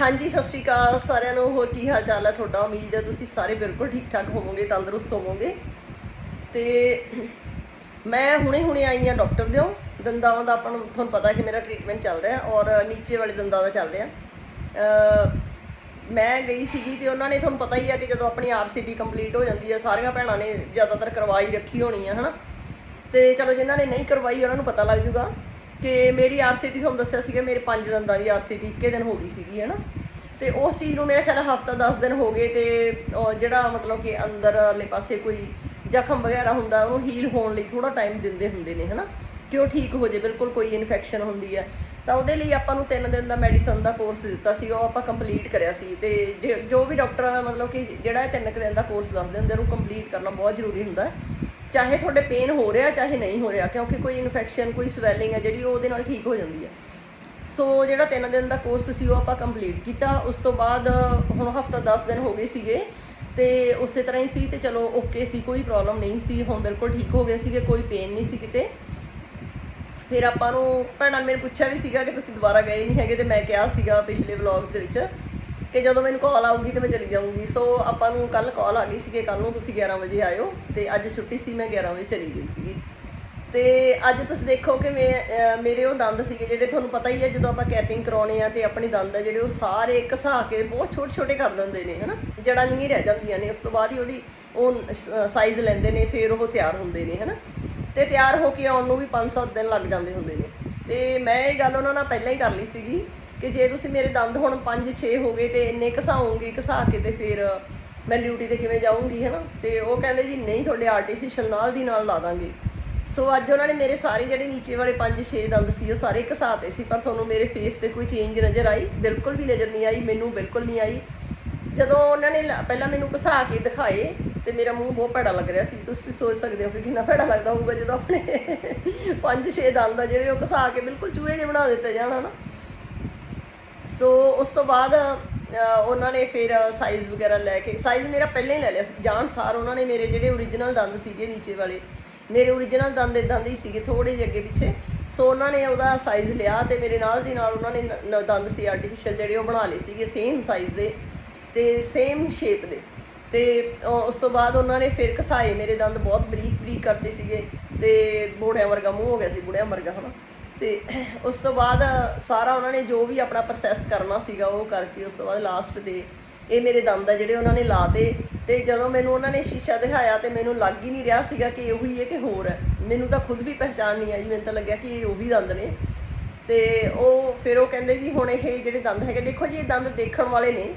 ਹਾਂਜੀ, ਸਤਿ ਸ਼੍ਰੀ ਅਕਾਲ ਸਾਰਿਆਂ ਨੂੰ। ਹੋਰ ਕੀ ਹਾਲ ਚਾਲ ਹੈ ਤੁਹਾਡਾ? ਉਮੀਦ ਹੈ ਤੁਸੀਂ ਸਾਰੇ ਬਿਲਕੁਲ ਠੀਕ ਠਾਕ ਹੋਵੋਗੇ, ਤੰਦਰੁਸਤ ਹੋਵੋਗੇ। ਤੇ ਮੈਂ ਹੁਣੇ ਹੁਣੇ ਆਈ ਹਾਂ ਡਾਕਟਰ ਦਿਓ। ਦੰਦਾਂ ਦਾ ਆਪਾਂ ਨੂੰ ਤੁਹਾਨੂੰ ਪਤਾ ਕਿ ਮੇਰਾ ਟ੍ਰੀਟਮੈਂਟ ਚੱਲ ਰਿਹਾ ਔਰ ਨੀਚੇ ਵਾਲੇ ਦੰਦਾਂ ਦਾ ਚੱਲ ਰਿਹਾ। ਮੈਂ ਗਈ ਸੀਗੀ ਤੇ ਉਹਨਾਂ ਨੇ ਤੁਹਾਨੂੰ ਪਤਾ ਹੀ ਆ ਕਿ ਜਦੋਂ ਆਪਣੀ ਆਰਸੀਟੀ ਕੰਪਲੀਟ ਹੋ ਜਾਂਦੀ ਹੈ ਸਾਰੀਆਂ ਭੈਣਾਂ ਨੇ ਜ਼ਿਆਦਾਤਰ ਕਰਵਾਈ ਰੱਖੀ ਹੋਣੀ ਆ, ਹਨਾ। ਤੇ ਚਲੋ, ਜਿਨ੍ਹਾਂ ਨੇ ਨਹੀਂ ਕਰਵਾਈ, ਉਹਨਾਂ ਨੂੰ ਪਤਾ ਲੱਗ ਜੂਗਾ। ਕਿ ਮੇਰੀ ਆਰਸੀਟੀ ਤੁਹਾਨੂੰ ਦੱਸਿਆ ਸੀਗਾ, ਮੇਰੇ ਪੰਜ ਦੰਦਾਂ ਦੀ ਆਰਸੀਟੀ ਇੱਕੇ ਦਿਨ ਹੋ ਗਈ ਸੀਗੀ ਹੈ ਨਾ ਤੇ ਉਸ ਚੀਜ਼ ਨੂੰ ਮੇਰੇ ਖਿਆਲ ਹਫਤਾ 10 ਦਿਨ ਹੋ ਗਏ ਤੇ ਜਿਹੜਾ ਮਤਲਬ ਕਿ ਅੰਦਰਲੇ ਪਾਸੇ ਕੋਈ ਜ਼ਖਮ ਵਗੈਰਾ ਹੁੰਦਾ, ਉਹਨੂੰ ਹੀਲ ਹੋਣ ਲਈ ਥੋੜਾ ਟਾਈਮ ਦਿੰਦੇ ਹੁੰਦੇ ਨੇ, ਹਨਾ? ਕਿ ਉਹ ਠੀਕ ਹੋ ਜੇ? ਬਿਲਕੁਲ ਕੋਈ ਇਨਫੈਕਸ਼ਨ ਹੁੰਦੀ ਹੈ ਤਾਂ ਉਹਦੇ ਲਈ ਆਪਾਂ ਨੂੰ 3 ਦਿਨ ਦਾ ਮੈਡੀਸਨ ਦਾ ਕੋਰਸ ਦਿੱਤਾ ਸੀ, ਉਹ ਆਪਾਂ ਕੰਪਲੀਟ ਕਰਿਆ ਸੀ। ਤੇ ਜੇ- ਜੋ ਵੀ ਡਾਕਟਰ ਮਤਲਬ ਕਿ ਜਿਹੜਾ ਇਹ 3 ਦਿਨ ਦਾ ਕੋਰਸ ਦੱਸਦੇ ਹੁੰਦੇ ਉਹਨੂੰ ਕੰਪਲੀਟ ਕਰਨਾ ਬਹੁਤ ਜ਼ਰੂਰੀ ਹੁੰਦਾ। ਚਾਹੇ ਤੁਹਾਡੇ ਪੇਨ ਹੋ ਰਿਹਾ, ਚਾਹੇ ਨਹੀਂ ਹੋ ਰਿਹਾ, ਕਿਉਂਕਿ ਕੋਈ ਇਨਫੈਕਸ਼ਨ ਕੋਈ ਸਵੈਲਿੰਗ ਹੈ ਜਿਹੜੀ, ਉਹ ਉਹਦੇ ਨਾਲ ਠੀਕ ਹੋ ਜਾਂਦੀ ਹੈ ਸੋ ਜਿਹੜਾ 3 ਦਿਨ ਦਾ ਕੋਰਸ ਸੀ, ਉਹ ਆਪਾਂ ਕੰਪਲੀਟ ਕੀਤਾ। ਉਸ ਤੋਂ ਬਾਅਦ ਹੁਣ ਹਫਤਾ 10 ਦਿਨ ਹੋ ਗਏ ਸੀਗੇ। ਤੇ ਉਸੇ ਤਰ੍ਹਾਂ ਹੀ ਸੀ ਤੇ ਚਲੋ ਓਕੇ ਸੀ, ਕੋਈ ਪ੍ਰੋਬਲਮ ਨਹੀਂ ਸੀ। ਹੁਣ ਬਿਲਕੁਲ ਠੀਕ ਹੋ ਗਏ ਸੀਗੇ, ਕੋਈ ਪੇਨ ਨਹੀਂ ਸੀ ਕਿਤੇ। ਫਿਰ ਆਪਾਂ ਨੂੰ ਭੈਣਾਂ ਨੇ ਮੈਨੂੰ ਪੁੱਛਿਆ ਵੀ ਸੀਗਾ ਕਿ ਤੁਸੀਂ ਦੁਬਾਰਾ ਗਏ ਨਹੀਂ ਹੈਗੇ ਤੇ ਮੈਂ ਕਿਹਾ ਸੀਗਾ ਪਿਛਲੇ ਵਲੌਗਸ ਦੇ ਵਿੱਚ ਕਿ ਜਦੋਂ ਮੈਨੂੰ ਕਾਲ ਆਊਗੀ ਤੇ ਮੈਂ ਚਲੀ ਜਾਊਂਗੀ। ਸੋ ਆਪਾਂ ਨੂੰ ਕੱਲ ਕਾਲ ਆ ਗਈ ਸੀ ਕਿ ਕੱਲ ਨੂੰ ਤੁਸੀਂ 11 ਵਜੇ ਆਇਓ ਤੇ ਅੱਜ ਛੁੱਟੀ ਸੀ, ਮੈਂ 11 ਵਜੇ ਚਲੀ ਗਈ ਸੀਗੀ। ਤੇ ਅੱਜ ਤੁਸੀਂ ਦੇਖੋ ਕਿ ਮੈਂ ਮੇਰੇ ਉਹ ਦੰਦ ਸੀਗੇ ਜਿਹੜੇ ਤੁਹਾਨੂੰ ਪਤਾ ਹੀ ਹੈ, ਜਦੋਂ ਆਪਾਂ ਕੈਪਿੰਗ ਕਰਾਉਣੇ ਆ ਤੇ ਆਪਣੇ ਦੰਦ ਆ ਜਿਹੜੇ ਉਹ ਸਾਰੇ ਘਸਾ ਕੇ ਬਹੁਤ ਛੋਟੇ ਛੋਟੇ ਕਰ ਦਿੰਦੇ ਨੇ, ਹਨਾ? ਜੜਾਂ ਨਹੀਂ ਰਹਿ ਜਾਂਦੀਆਂ ਨੇ, ਉਸ ਤੋਂ ਬਾਅਦ ਹੀ ਉਹਦੀ ਉਹ ਸਾਈਜ਼ ਲੈਂਦੇ ਨੇ, ਫਿਰ ਉਹ ਤਿਆਰ ਹੁੰਦੇ ਨੇ, ਹਨਾ? ਤੇ ਤਿਆਰ ਹੋ ਕੇ ਆਉਣ ਨੂੰ ਵੀ 5-7 ਦਿਨ ਲੱਗ ਜਾਂਦੇ ਹੁੰਦੇ ਨੇ। ਤੇ ਮੈਂ ਇਹ ਗੱਲ ਉਹਨਾਂ ਨਾਲ ਪਹਿਲਾਂ ਹੀ ਕਰ ਲਈ ਸੀਗੀ ਕਿ ਜੇ ਤੁਸੀਂ ਮੇਰੇ ਦੰਦ ਹੁਣ 5-6 ਹੋ ਗਏ ਤੇ ਇੰਨੇ ਘਸਾਉਂਗੀ, ਘਸਾ ਕੇ ਤੇ ਫਿਰ ਮੈਂ ਡਿਊਟੀ ਤੇ ਕਿਵੇਂ ਜਾਊਂਗੀ, ਹਨਾ? ਤੇ ਉਹ ਕਹਿੰਦੇ ਜੀ, ਨਹੀਂ, ਤੁਹਾਡੇ ਆਰਟੀਫੀਸ਼ੀਅਲ ਨਾਲ ਦੀ ਨਾਲ ਲਾ ਦਾਂਗੇ। ਸੋ ਅੱਜ ਉਹਨਾਂ ਨੇ ਮੇਰੇ ਸਾਰੇ ਜਿਹੜੇ ਨੀਚੇ ਵਾਲੇ 5-6 ਦੰਦ ਸੀ, ਉਹ ਸਾਰੇ ਘਸਾਤੇ ਸੀ, ਪਰ ਤੁਹਾਨੂੰ ਮੇਰੇ ਫੇਸ ਤੇ ਕੋਈ ਚੇਂਜ ਨਜ਼ਰ ਆਈ? ਬਿਲਕੁਲ ਵੀ ਨਜ਼ਰ ਨਹੀਂ ਆਈ, ਮੈਨੂੰ ਬਿਲਕੁਲ ਨਹੀਂ ਆਈ। ਜਦੋਂ ਉਹਨਾਂ ਨੇ ਲ- ਪਹਿਲਾਂ ਮੈਨੂੰ ਘਸਾ ਕੇ ਦਿਖਾਏ ਤੇ ਮੇਰਾ ਮੂੰਹ ਬਹੁਤ ਭੈੜਾ ਲੱਗ ਰਿਹਾ ਸੀ। ਤੁਸੀਂ ਸੋਚ ਸਕਦੇ ਹੋ ਕਿ ਕਿੰਨਾ ਭੈੜਾ ਲੱਗਦਾ ਹੋਊਗਾ ਜਦੋਂ ਆਪਣੇ 5-6 ਦੰਦ ਆ ਜਿਹੜੇ ਉਹ ਘਸਾ ਕੇ ਬਿਲਕੁਲ ਚੂਹੇ ਜਿਹੇ ਬਣਾ ਦਿੱਤੇ ਜਾਣ, ਹਨਾ? ਸੋ ਉਸ ਤੋਂ ਬਾਅਦ ਉਹਨਾਂ ਨੇ ਫਿਰ ਸਾਈਜ਼ ਵਗੈਰਾ ਲੈ ਕੇ ਸਾਈਜ਼ ਮੇਰਾ ਪਹਿਲਾਂ ਹੀ ਲੈ ਲਿਆ ਸੀ। ਜਾਣ ਸਾਰ ਉਹਨਾਂ ਨੇ ਮੇਰੇ ਜਿਹੜੇ ਓਰੀਜਨਲ ਦੰਦ ਸੀਗੇ ਨੀਚੇ ਵਾਲੇ, ਮੇਰੇ ਓਰੀਜਨਲ ਦੰਦ ਇਦਾਂ ਦੇ ਹੀ ਸੀਗੇ ਥੋੜੇ ਜਿਹੇ ਅੱਗੇ ਪਿੱਛੇ। ਸੋ ਉਹਨਾਂ ਨੇ ਉਹਦਾ ਸਾਈਜ਼ ਲਿਆ ਤੇ ਮੇਰੇ ਨਾਲ ਦੀ ਨਾਲ ਉਹਨਾਂ ਨੇ ਦੰਦ ਸੀ ਆਰਟੀਫੀਸ਼ੀਅਲ ਜਿਹੜੇ ਉਹ ਬਣਾ ਲਏ ਸੀਗੇ ਸੇਮ ਸਾਈਜ਼ ਦੇ ਤੇ ਸੇਮ ਸ਼ੇਪ ਦੇ। ਤੇ ਉਸ ਤੋਂ ਬਾਅਦ ਉਹਨਾਂ ਨੇ ਫਿਰ ਘਸਾਏ ਮੇਰੇ ਦੰਦ ਬਹੁਤ ਬਰੀਕ ਬਰੀਕ ਕਰਤੇ ਸੀਗੇ ਤੇ ਬੋੜਿਆਂ ਵਰਗਾ ਮੂੰਹ ਹੋ ਗਿਆ ਸੀ, ਬੁੜਿਆਂ ਵਰਗਾ, ਹਨਾ। ਤੇ ਉਸ ਤੋਂ ਬਾਅਦ ਸਾਰਾ ਉਹਨਾਂ ਨੇ ਜੋ ਵੀ ਆਪਣਾ ਪ੍ਰੋਸੈਸ ਕਰਨਾ ਸੀਗਾ ਉਹ ਕਰਕੇ ਉਸ ਤੋਂ ਬਾਅਦ ਲਾਸਟ ਦੇ ਇਹ ਮੇਰੇ ਦੰਦ ਆ ਜਿਹੜੇ ਉਹਨਾਂ ਨੇ ਲਾਤੇ ਤੇ ਜਦੋਂ ਮੈਨੂੰ ਉਹਨਾਂ ਨੇ ਸ਼ੀਸ਼ਾ ਦਿਖਾਇਆ ਤੇ ਮੈਨੂੰ ਲੱਗ ਹੀ ਨਹੀਂ ਰਿਹਾ ਸੀਗਾ ਕਿ ਇਹ ਉਹੀ ਹੈ ਕਿ ਹੋਰ ਹੈ। ਮੈਨੂੰ ਤਾਂ ਖੁਦ ਵੀ ਪਹਿਚਾਣ ਨਹੀਂ ਆਈ, ਮੈਨੂੰ ਤਾਂ ਲੱਗਿਆ ਕਿ ਇਹ ਉਹੀ ਦੰਦ ਨੇ। ਤੇ ਉਹ ਫਿਰ ਉਹ ਕਹਿੰਦੇ ਜੀ ਹੁਣ ਇਹ ਜਿਹੜੇ ਦੰਦ ਹੈਗੇ, ਦੇਖੋ ਜੀ ਇਹ ਦੰਦ ਦੇਖਣ ਵਾਲੇ ਨੇ,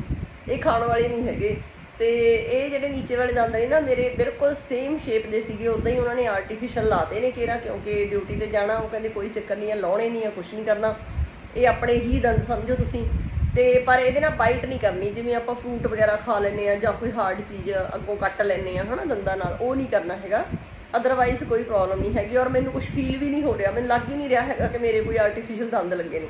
ਇਹ ਖਾਣ ਵਾਲੇ ਨਹੀਂ ਹੈਗੇ। ਤੇ ਇਹ ਜਿਹੜੇ ਨੀਚੇ ਵਾਲੇ ਦੰਦ ਨੇ ਨਾ, ਮੇਰੇ ਬਿਲਕੁਲ ਸੇਮ ਸ਼ੇਪ ਦੇ ਸੀਗੇ ਉਦਾਂ ਹੀ ਉਹਨਾਂ ਨੇ ਆਰਟੀਫੀਸ਼ੀਅਲ ਲਾਤੇ ਨੇ ਕਿਹੜਾ ਕਿਉਂਕਿ ਡਿਊਟੀ ਤੇ ਜਾਣਾ, ਉਹ ਕਹਿੰਦੇ ਕੋਈ ਚੱਕਰ ਨਹੀਂ ਆ, ਲਾਉਣੇ ਨਹੀਂ ਆ ਕੁਝ ਨਹੀਂ ਕਰਨਾ। ਇਹ ਆਪਣੇ ਹੀ ਦੰਦ ਸਮਝੋ ਤੁਸੀਂ। ਤੇ ਪਰ ਇਹਦੇ ਨਾਲ ਬਾਈਟ ਨਹੀਂ ਕਰਨੀ, ਜਿਵੇਂ ਆਪਾਂ ਫਰੂਟ ਵਗੈਰਾ ਖਾ ਲੈਂਦੇ ਆ, ਜਾਂ ਕੋਈ ਹਾਰਡ ਚੀਜ਼ ਅੱਗੋਂ ਕੱਟ ਲੈਂਦੇ ਆ, ਹਨਾ, ਦੰਦਾਂ ਨਾਲ, ਉਹ ਨਹੀਂ ਕਰਨਾ ਹੈਗਾ। ਅਦਰਵਾਈਜ਼ ਕੋਈ ਪ੍ਰੋਬਲਮ ਨਹੀਂ ਹੈਗੀ, ਔਰ ਮੈਨੂੰ ਕੁਝ ਫੀਲ ਵੀ ਨਹੀਂ ਹੋ ਰਿਹਾ, ਮੈਨੂੰ ਲੱਗ ਹੀ ਨਹੀਂ ਰਿਹਾ ਹੈਗਾ ਕਿ ਮੇਰੇ ਕੋਈ ਆਰਟੀਫੀਸ਼ੀਅਲ ਦੰਦ ਲੱਗੇ ਨੇ।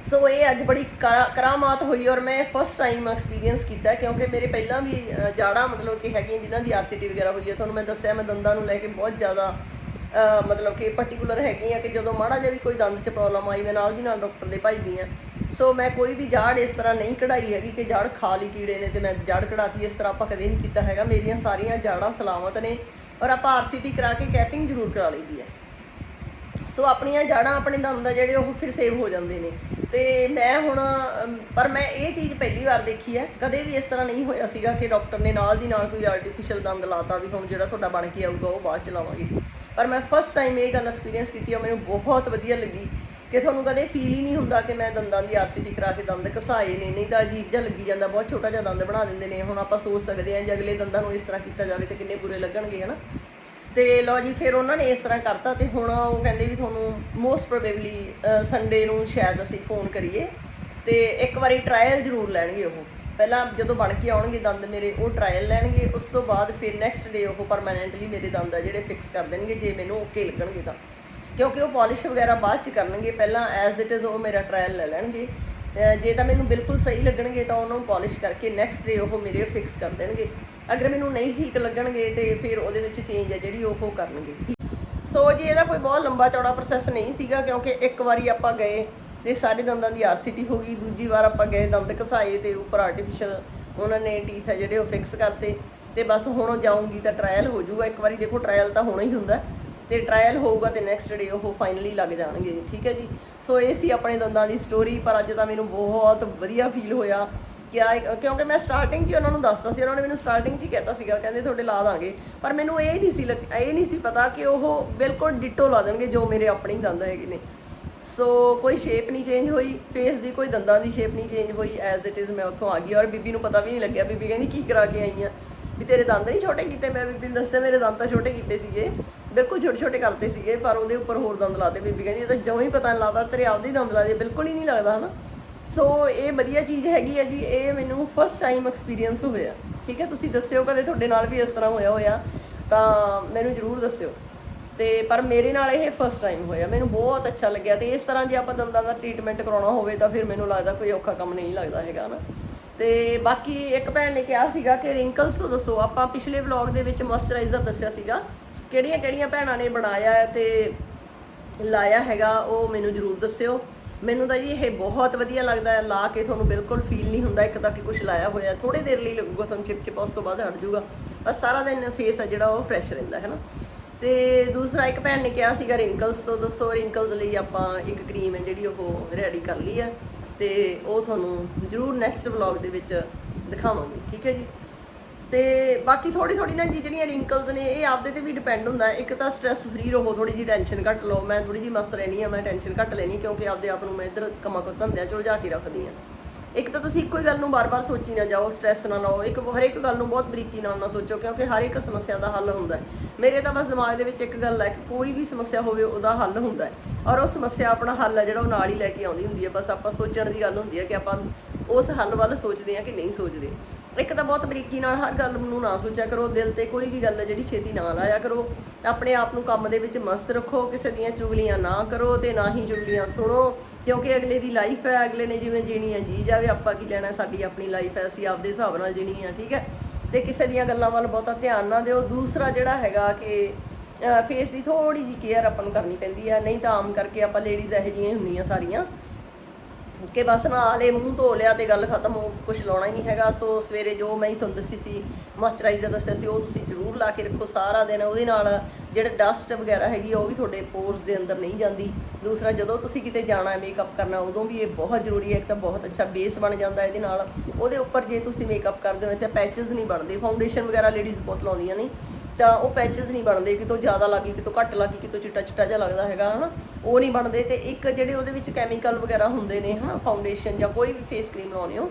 ਸੋ ਇਹ ਅੱਜ ਬੜੀ ਕਰਾ- ਕਰਾਮਾਤ ਹੋਈ ਔਰ ਮੈਂ ਫਸਟ ਟਾਈਮ ਐਕਸਪੀਰੀਅੰਸ ਕੀਤਾ ਕਿਉਂਕਿ ਮੇਰੇ ਪਹਿਲਾਂ ਵੀ ਅ, ਜਾੜਾਂ ਮਤਲਬ ਕਿ ਹੈਗੀਆਂ ਜਿਨ੍ਹਾਂ ਦੀ ਆਰਸੀਟੀ ਵਗੈਰਾ ਹੋਈ ਹੈ ਤੁਹਾਨੂੰ ਮੈਂ ਦੱਸਿਆ ਮੈਂ ਦੰਦਾਂ ਨੂੰ ਲੈ ਕੇ ਬਹੁਤ ਜ਼ਿਆਦਾ ਮਤਲਬ ਕਿ ਪਾਰਟਿਕੂਲਰ ਹੈਗੀ ਆ ਕਿ ਜਦੋਂ ਮਾੜਾ ਜਿਹਾ ਵੀ ਕੋਈ ਦੰਦ 'ਚ ਪ੍ਰੋਬਲਮ ਆਈ ਮੈਂ ਨਾਲ ਦੀ ਨਾਲ ਡਾਕਟਰ ਦੇ ਭਜਦੀ ਆ ਸੋ ਮੈਂ ਕੋਈ ਵੀ ਜਾੜ ਇਸ ਤਰ੍ਹਾਂ ਨਹੀਂ ਕਢਾਈ ਹੈਗੀ ਕਿ ਜੜ ਖਾ ਲਈ ਕੀੜੇ ਨੇ ਤੇ ਮੈਂ ਜਾੜ ਕਢਾਤੀ ਇਸ ਤਰ੍ਹਾਂ ਆਪਾਂ ਕਦੇ ਨਹੀਂ ਕੀਤਾ ਹੈਗਾ। ਮੇਰੀਆਂ ਸਾਰੀਆਂ ਜਾੜਾਂ ਸਲਾਮਤ ਨੇ ਔਰ ਆਪਾਂ ਆਰਸੀਟੀ ਕਰਾ ਕੇ ਕੈਪਿੰਗ ਜ਼ਰੂਰ ਕਰਾ ਲਈਦੀ ਹੈ। ਸੋ ਆਪਣੀਆਂ ਜੜਾਂ ਆਪਣੇ ਦੰਦ ਆ ਜਿਹੜੇ ਉਹ ਫਿਰ ਸੇਵ ਹੋ ਜਾਂਦੇ ਨੇ। ਤੇ ਮੈਂ ਹੁਣ ਪਰ ਮੈਂ ਇਹ ਚੀਜ਼ ਪਹਿਲੀ ਵਾਰ ਦੇਖੀ ਹੈ। ਕਦੇ ਵੀ ਇਸ ਤਰ੍ਹਾਂ ਨਹੀਂ ਹੋਇਆ ਸੀਗਾ ਕਿ ਡਾਕਟਰ ਨੇ ਨਾਲ ਦੀ ਨਾਲ ਕੋਈ ਆਰਟੀਫੀਸ਼ੀਅਲ ਦੰਦ ਲਾਤਾ ਵੀ ਹੁਣ ਜਿਹੜਾ ਤੁਹਾਡਾ ਬਣ ਕੇ ਆਊਗਾ ਉਹ ਬਾਅਦ ਚ ਲਾਵਾਂਗੇ। ਪਰ ਮੈਂ ਫਸਟ ਟਾਈਮ ਇਹ ਗੱਲ ਐਕਸਪੀਰੀਅੰਸ ਕੀਤੀ ਔਰ ਮੈਨੂੰ ਬਹੁਤ ਵਧੀਆ ਲੱਗੀ ਕਿ ਤੁਹਾਨੂੰ ਕਦੇ ਫੀਲ ਹੀ ਨਹੀਂ ਹੁੰਦਾ ਕਿ ਮੈਂ ਦੰਦਾਂ ਦੀ ਆਰਸੀਟੀ ਕਰਾ ਕੇ ਦੰਦ ਘਸਾਏ ਨੇ, ਨਹੀਂ ਤਾਂ ਅਜੀਬ ਜਿਹਾ ਲੱਗੀ ਜਾਂਦਾ, ਬਹੁਤ ਛੋਟਾ ਜਿਹਾ ਦੰਦ ਬਣਾ ਦਿੰਦੇ ਨੇ। ਹੁਣ ਆਪਾਂ ਸੋਚ ਸਕਦੇ ਹਾਂ ਜੇ ਅਗਲੇ ਦੰਦਾਂ ਨੂੰ ਇਸ ਤਰ੍ਹਾਂ ਕੀਤਾ ਜਾਵੇ ਤਾਂ ਕਿੰਨੇ ਬੁਰੇ ਲੱਗਣਗੇ, ਹਨਾ? ਤੇ ਲਓ ਜੀ, ਫਿਰ ਉਹਨਾਂ ਨੇ ਇਸ ਤਰ੍ਹਾਂ ਕਰਤਾ ਤੇ ਹੁਣ ਉਹ ਕਹਿੰਦੇ ਵੀ ਤੁਹਾਨੂੰ ਮੋਸਟ ਪ੍ਰੋਬੇਬਲੀ ਸੰਡੇ ਨੂੰ ਸ਼ਾਇਦ ਅਸੀਂ ਫੋਨ ਕਰੀਏ ਤੇ ਇੱਕ ਵਾਰੀ ਟ੍ਰਾਇਲ ਜ਼ਰੂਰ ਲੈਣਗੇ ਉਹ। ਪਹਿਲਾਂ ਜਦੋਂ ਬਣ ਕੇ ਆਉਣਗੇ ਦੰਦ ਮੇਰੇ, ਉਹ ਟ੍ਰਾਇਲ ਲੈਣਗੇ, ਉਸ ਤੋਂ ਬਾਅਦ ਫਿਰ ਨੈਕਸਟ ਡੇ ਉਹ ਪਰਮਾਨੈਂਟਲੀ ਮੇਰੇ ਦੰਦ ਆ ਜਿਹੜੇ ਫਿਕਸ ਕਰ ਦੇਣਗੇ, ਜੇ ਮੈਨੂੰ ਓਕੇ ਲੱਗਣਗੇ ਤਾਂ। ਕਿਉਂਕਿ ਉਹ ਪਾਲਿਸ਼ ਵਗੈਰਾ ਬਾਅਦ ਚ ਕਰਨਗੇ, ਪਹਿਲਾਂ ਐਜ਼ ਇਟ ਇਜ਼ ਉਹ ਮੇਰਾ ਟ੍ਰਾਇਲ ਲੈ ਲੈਣਗੇ। ਜੇ ਤਾਂ ਮੈਨੂੰ ਬਿਲਕੁਲ ਸਹੀ ਲੱਗਣਗੇ ਤਾਂ ਉਹਨਾਂ ਨੂੰ ਪਾਲਿਸ਼ ਕਰਕੇ ਨੈਕਸਟ ਡੇ ਉਹ ਮੇਰੇ ਫਿਕਸ ਕਰ ਦੇਣਗੇ। ਅਗਰ ਮੈਨੂੰ ਨਹੀਂ ਠੀਕ ਲੱਗਣਗੇ ਤੇ ਫਿਰ ਉਹਦੇ ਵਿੱਚ ਚੇਂਜ ਹੈ ਜਿਹੜੀ ਉਹ ਕਰਨਗੇ। ਸੋ ਜੀ ਇਹਦਾ ਕੋਈ ਬਹੁਤ ਲੰਬਾ ਚੌੜਾ ਪ੍ਰੋਸੈਸ ਨਹੀਂ ਸੀਗਾ, ਕਿਉਂਕਿ ਇੱਕ ਵਾਰੀ ਆਪਾਂ ਗਏ ਤੇ ਸਾਰੇ ਦੰਦਾਂ ਦੀ ਆਰਸੀਟੀ ਹੋ ਗਈ, ਦੂਜੀ ਵਾਰ ਆਪਾਂ ਗਏ, ਦੰਦ ਘਸਾਏ ਤੇ ਉੱਪਰ ਆਰਟੀਫੀਸ਼ੀਅਲ ਉਹਨਾਂ ਨੇ ਟੀਥ ਹੈ ਜਿਹੜੇ ਉਹ ਫਿਕਸ ਕਰਤੇ ਤੇ ਬਸ ਹੁਣ ਉਹ ਜਾਊਂਗੀ ਤਾਂ ਟ੍ਰਾਇਲ ਹੋ ਜਾਊਗਾ। ਇੱਕ ਵਾਰੀ ਦੇਖੋ ਟ੍ਰਾਇਲ ਤਾਂ ਹੋਣਾ ਹੀ ਹੁੰਦਾ ਹੈ। ਤੇ ਟ੍ਰਾਇਲ ਹੋਊਗਾ ਤੇ ਨੈਕਸਟ ਡੇ ਉਹ ਫਾਈਨਲੀ ਲੱਗ ਜਾਣਗੇ, ਠੀਕ ਹੈ ਜੀ? ਸੋ ਇਹ ਸੀ ਆਪਣੇ ਦੰਦਾਂ ਦੀ ਸਟੋਰੀ ਪਰ ਅੱਜ ਤਾਂ ਮੈਨੂੰ ਬਹੁਤ ਵਧੀਆ ਫੀਲ ਹੋਇਆ। ਕਿ ਕਿਉਂਕਿ ਮੈਂ ਸਟਾਰਟਿੰਗ 'ਚ ਹੀ ਉਹਨਾਂ ਨੂੰ ਦੱਸਦਾ ਸੀ, ਉਹਨਾਂ ਨੇ ਮੈਨੂੰ ਸਟਾਰਟਿੰਗ 'ਚ ਹੀ ਕਹਿਤਾ ਸੀਗਾ, ਕਹਿੰਦੇ ਤੁਹਾਡੇ ਲਾ ਦਾਂਗੇ। ਪਰ ਮੈਨੂੰ ਇਹ ਨਹੀਂ ਸੀ ਲੱਗ- ਇਹ ਨਹੀਂ ਸੀ ਪਤਾ ਕਿ ਉਹ ਬਿਲਕੁਲ ਡਿਟੋ ਲਾ ਦੇਣਗੇ, ਜੋ ਮੇਰੇ ਆਪਣੇ ਹੀ ਦੰਦ ਹੈਗੇ ਨੇ। ਸੋ ਕੋਈ ਸ਼ੇਪ ਨਹੀਂ ਚੇਂਜ ਹੋਈ ਫੇਸ ਦੀ ਕੋਈ ਦੰਦਾਂ ਦੀ ਸ਼ੇਪ ਨਹੀਂ ਚੇਂਜ ਹੋਈ ਐਜ਼ ਇਟ ਇਜ਼ ਮੈਂ ਉੱਥੋਂ ਆ ਗਈ ਔਰ ਬੀਬੀ ਨੂੰ ਪਤਾ ਵੀ ਨਹੀਂ ਲੱਗਿਆ, ਬੀਬੀ ਕਹਿੰਦੀ, ਕੀ ਕਰਾ ਕੇ ਆਈ ਆ? ਵੀ ਤੇਰੇ ਦੰਦ ਨਹੀਂ ਛੋਟੇ ਕੀਤੇ, ਮੈਂ ਬੀਬੀ ਨੂੰ ਦੱਸਿਆ, ਮੇਰੇ ਦੰਦ ਤਾਂ ਛੋਟੇ ਕੀਤੇ ਸੀਗੇ। ਬਿਲਕੁਲ ਛੋਟੇ ਛੋਟੇ ਕਰਤੇ ਸੀਗੇ, ਪਰ ਉਹਦੇ ਉੱਪਰ ਹੋਰ ਦੰਦ ਲਾਤੇ ਬੀਬੀ ਕਹਿੰਦੀ, ਇਹ ਤਾਂ ਜਮਾਂ ਹੀ ਪਤਾ ਨਹੀਂ ਲੱਗਦਾ, ਤੇਰੇ ਆਪਦੇ ਹੀ ਦੰਦ ਲਾਦੇ ਬਿਲਕੁਲ ਹੀ ਨਹੀਂ ਲੱਗਦਾ, ਹਨਾ? ਸੋ ਇਹ ਵਧੀਆ ਚੀਜ਼ ਹੈਗੀ ਹੈ ਜੀ, ਇਹ ਮੈਨੂੰ ਫਸਟ ਟਾਈਮ ਐਕਸਪੀਰੀਅੰਸ ਹੋਇਆ। ਠੀਕ ਹੈ, ਤੁਸੀਂ ਦੱਸਿਓ, ਕਦੇ ਤੁਹਾਡੇ ਨਾਲ ਵੀ ਇਸ ਤਰ੍ਹਾਂ ਹੋਇਆ ਹੋਇਆ, ਤਾਂ ਮੈਨੂੰ ਜ਼ਰੂਰ ਦੱਸਿਓ। ਤੇ, ਪਰ ਮੇਰੇ ਨਾਲ ਇਹ ਫਸਟ ਟਾਈਮ ਹੋਇਆ। ਮੈਨੂੰ ਬਹੁਤ ਅੱਛਾ ਲੱਗਿਆ ਤੇ ਇਸ ਤਰ੍ਹਾਂ ਜੇ ਆਪਾਂ ਦੰਦਾਂ ਦਾ ਟ੍ਰੀਟਮੈਂਟ ਕਰਾਉਣਾ ਹੋਵੇ, ਤਾਂ ਫਿਰ ਮੈਨੂੰ ਲੱਗਦਾ ਕੋਈ ਔਖਾ ਕੰਮ ਨਹੀਂ ਲੱਗਦਾ ਹੈਗਾ ਨਾ ਤੇ ਬਾਕੀ ਇੱਕ ਭੈਣ ਨੇ ਕਿਹਾ ਸੀਗਾ ਕਿ ਰਿੰਕਲਸ ਤੋਂ ਦੱਸੋ। ਆਪਾਂ ਪਿਛਲੇ ਵਲੌਗ ਦੇ ਵਿੱਚ ਮੋਇਸਚਰਾਈਜ਼ਰ ਦੱਸਿਆ ਸੀਗਾ। ਕਿਹੜੀਆਂ ਕਿਹੜੀਆਂ ਭੈਣਾਂ ਨੇ ਬਣਾਇਆ ਹੈ ਤੇ ਲਾਇਆ ਹੈਗਾ, ਉਹ ਮੈਨੂੰ ਜ਼ਰੂਰ ਦੱਸਿਓ। ਮੈਨੂੰ ਤਾਂ ਜੀ ਇਹ ਬਹੁਤ ਵਧੀਆ ਲੱਗਦਾ ਹੈ, ਲਾ ਕੇ ਤੁਹਾਨੂੰ ਬਿਲਕੁਲ ਫੀਲ ਨਹੀਂ ਹੁੰਦਾ ਇੱਕ ਤਾਂ ਕਿ ਕੁਝ ਲਾਇਆ ਹੋਇਆ ਥੋੜੇ ਦੇਰ ਲਈ ਲੱਗੂਗਾ ਤੁਹਾਨੂੰ ਚਿਪ ਉਸ ਤੋਂ ਬਾਅਦ ਹਟ ਜਾਊਗਾ। ਬਸ ਸਾਰਾ ਦਿਨ ਫੇਸ ਆ ਜਿਹੜਾ ਉਹ ਫਰੈਸ਼ ਰਹਿੰਦਾ ਹੈ ਨਾ ਤੇ ਦੂਸਰਾ ਇੱਕ ਭੈਣ ਨੇ ਕਿਹਾ ਸੀਗਾ ਰਿੰਕਲਸ ਤੋਂ, ਦੱਸੋ ਰਿੰਕਲਸ ਲਈ ਆਪਾਂ ਇੱਕ ਕਰੀਮ ਹੈ ਜਿਹੜੀ ਉਹ ਰੈਡੀ ਕਰ ਲਈ ਹੈ। ਤੇ ਉਹ ਤੁਹਾਨੂੰ ਜ਼ਰੂਰ ਨੈਕਸਟ ਵਲੌਗ ਦੇ ਵਿੱਚ ਦਿਖਾਵਾਂਗੇ, ਠੀਕ ਹੈ ਜੀ? ਤੇ ਬਾਕੀ ਥੋੜੀ ਥੋੜੀ ਨਾ ਜੀ ਜਿਹੜੀਆਂ ਰਿੰਕਲਸ ਨੇ, ਇਹ ਆਪਦੇ ਤੇ ਵੀ ਡਿਪੈਂਡ ਹੁੰਦਾ। ਇੱਕ ਤਾਂ ਸਟ੍ਰੈਸ ਫ੍ਰੀ ਰਹੋ ਥੋੜੀ ਜੀ ਟੈਨਸ਼ਨ ਘੱਟ ਲਓ। ਮੈਂ ਥੋੜੀ ਜੀ ਮਸਤ ਰਹਿਣੀ ਆ ਮੈਂ ਟੈਨਸ਼ਨ ਘੱਟ ਲੈਣੀ ਕਿਉਂਕਿ ਆਪਦੇ ਆਪ ਨੂੰ ਮੈਂ ਇੱਧਰ ਕੰਮਾਂ ਕੋ ਧੰਦਿਆਂ ਚ ਉਲਝਾ ਕੇ ਰੱਖਦੀ ਆ ਇੱਕ ਤਾਂ ਤੁਸੀਂ ਇੱਕੋ ਹੀ ਗੱਲ ਨੂੰ ਬਾਰ-ਬਾਰ ਸੋਚੀ ਨਾ ਜਾਓ ਸਟ੍ਰੈਸ ਨਾ ਲਓ। ਇੱਕ ਹਰ ਇੱਕ ਗੱਲ ਨੂੰ ਬਹੁਤ ਬਰੀਕੀ ਨਾਲ ਨਾ ਸੋਚੋ, ਕਿਉਂਕਿ ਹਰ ਇੱਕ ਸਮੱਸਿਆ ਦਾ ਹੱਲ ਹੁੰਦਾ ਮੇਰੇ ਤਾਂ ਬਸ ਦਿਮਾਗ ਦੇ ਵਿੱਚ ਇੱਕ ਗੱਲ ਹੈ ਕਿ ਕੋਈ ਵੀ ਸਮੱਸਿਆ ਹੋਵੇ, ਉਹਦਾ ਹੱਲ ਹੁੰਦਾ ਔਰ ਉਹ ਸਮੱਸਿਆ ਆਪਣਾ ਹੱਲ ਹੈ, ਜਿਹੜਾ ਉਹ ਨਾਲ ਹੀ ਲੈ ਕੇ ਆਉਂਦੀ ਹੁੰਦੀ ਹੈ। ਬਸ ਆਪਾਂ ਸੋਚਣ ਦੀ ਗੱਲ ਹੁੰਦੀ ਹੈ ਕਿ ਆਪਾਂ ਉਸ ਹੱਲ ਵੱਲ ਸੋਚਦੇ ਹਾਂ ਕਿ ਨਹੀਂ ਸੋਚਦੇ। ਇੱਕ ਤਾਂ ਬਹੁਤ ਬਰੀਕੀ ਨਾਲ ਹਰ ਗੱਲ ਨੂੰ ਨਾ ਸੋਚਿਆ ਕਰੋ, ਦਿਲ ਤੇ ਕੋਈ ਵੀ ਗੱਲ ਹੈ ਜਿਹੜੀ ਛੇਤੀ ਨਾ ਲਾਇਆ ਕਰੋ। ਆਪਣੇ ਆਪ ਨੂੰ ਕੰਮ ਦੇ ਵਿੱਚ ਮਸਤ ਰੱਖੋ, ਕਿਸੇ ਦੀਆਂ ਚੁਗਲੀਆਂ ਨਾ ਕਰੋ ਤੇ ਨਾ ਹੀ ਚੁਗਲੀਆਂ ਸੁਣੋ। ਕਿਉਂਕਿ ਅਗਲੇ ਦੀ ਲਾਈਫ ਹੈ, ਅਗਲੇ ਨੇ ਜਿਵੇਂ ਜੀਣੀ ਹੈ, ਜੀ ਜਾਵੇ, ਆਪਾਂ ਕੀ ਲੈਣਾ, ਸਾਡੀ ਆਪਣੀ ਲਾਈਫ ਹੈ, ਅਸੀਂ ਆਪਦੇ ਹਿਸਾਬ ਨਾਲ ਜੀਣੀ ਹੈ, ਠੀਕ ਹੈ? ਤੇ ਕਿਸੇ ਦੀਆਂ ਗੱਲਾਂ ਵੱਲ ਬਹੁਤਾ ਧਿਆਨ ਨਾ ਦਿਓ। ਦੂਸਰਾ ਜਿਹੜਾ ਹੈਗਾ ਕਿ ਫੇਸ ਦੀ ਥੋੜੀ ਜਿਹੀ ਕੇਅਰ ਆਪਾਂ ਨੂੰ ਕਰਨੀ ਪੈਂਦੀ ਹੈ। ਨਹੀਂ ਤਾਂ ਆਮ ਕਰਕੇ ਆਪਾਂ ਲੇਡੀਜ਼ ਇਹੋ ਜਿਹੀਆਂ ਹੁੰਦੀਆਂ ਸਾਰੀਆਂ। ਕਿ ਬਸ ਨਾਲੇ ਮੂੰਹ ਧੋ ਲਿਆ ਤੇ ਗੱਲ ਖਤਮ ਹੋ ਕੁਝ ਲਾਉਣਾ ਹੀ ਨਹੀਂ ਹੈਗਾ। ਸੋ ਸਵੇਰੇ ਜੋ ਮੈਂ ਹੀ ਤੁਹਾਨੂੰ ਦੱਸੀ ਸੀ ਮੋਇਸਚਰਾਈਜ਼ਰ ਦੱਸਿਆ ਸੀ, ਉਹ ਤੁਸੀਂ ਜ਼ਰੂਰ ਲਾ ਕੇ ਰੱਖੋ ਸਾਰਾ ਦਿਨ। ਉਹਦੇ ਨਾਲ ਜਿਹੜਾ ਡਸਟ ਵਗੈਰਾ ਹੈਗੀ, ਉਹ ਵੀ ਤੁਹਾਡੇ ਪੋਰਸ ਦੇ ਅੰਦਰ ਨਹੀਂ ਜਾਂਦੀ। ਦੂਸਰਾ, ਜਦੋਂ ਤੁਸੀਂ ਕਿਤੇ ਜਾਣਾ ਹੈ ਮੇਕਅਪ ਕਰਨਾ, ਉਦੋਂ ਵੀ ਇਹ ਬਹੁਤ ਜ਼ਰੂਰੀ ਹੈ। ਇੱਕ ਤਾਂ ਬਹੁਤ ਅੱਛਾ ਬੇਸ ਬਣ ਜਾਂਦਾ ਇਹਦੇ ਨਾਲ। ਉਹਦੇ ਉੱਪਰ ਜੇ ਤੁਸੀਂ ਮੇਕਅਪ ਕਰਦੇ ਹੋ ਤਾਂ ਪੈਚਸ ਨਹੀਂ ਬਣਦੇ। ਫਾਊਂਡੇਸ਼ਨ ਵਗੈਰਾ ਲੇਡੀਜ਼ ਬਹੁਤ ਲਾਉਂਦੀਆਂ ਨੇ। ਤਾਂ ਉਹ ਪੈਚਸ ਨਹੀਂ ਬਣਦੇ, ਕਿਤੋਂ ਜ਼ਿਆਦਾ ਲੱਗੀ, ਕਿਤੋਂ ਘੱਟ ਲੱਗੀ, ਕਿਤੋਂ ਚਿੱਟਾ ਚਿੱਟਾ ਜਿਹਾ ਲੱਗਦਾ ਹੈਗਾ, ਹਨਾ? ਉਹ ਨਹੀਂ ਬਣਦੇ ਤੇ ਇੱਕ ਜਿਹੜੇ ਉਹਦੇ ਵਿੱਚ ਕੈਮੀਕਲ ਵਗੈਰਾ ਹੁੰਦੇ ਨੇ, ਹਨਾ ਫਾਊਂਡੇਸ਼ਨ ਜਾਂ ਕੋਈ ਵੀ ਫੇਸ ਕਰੀਮ ਲਾਉਣੇ ਹੋ,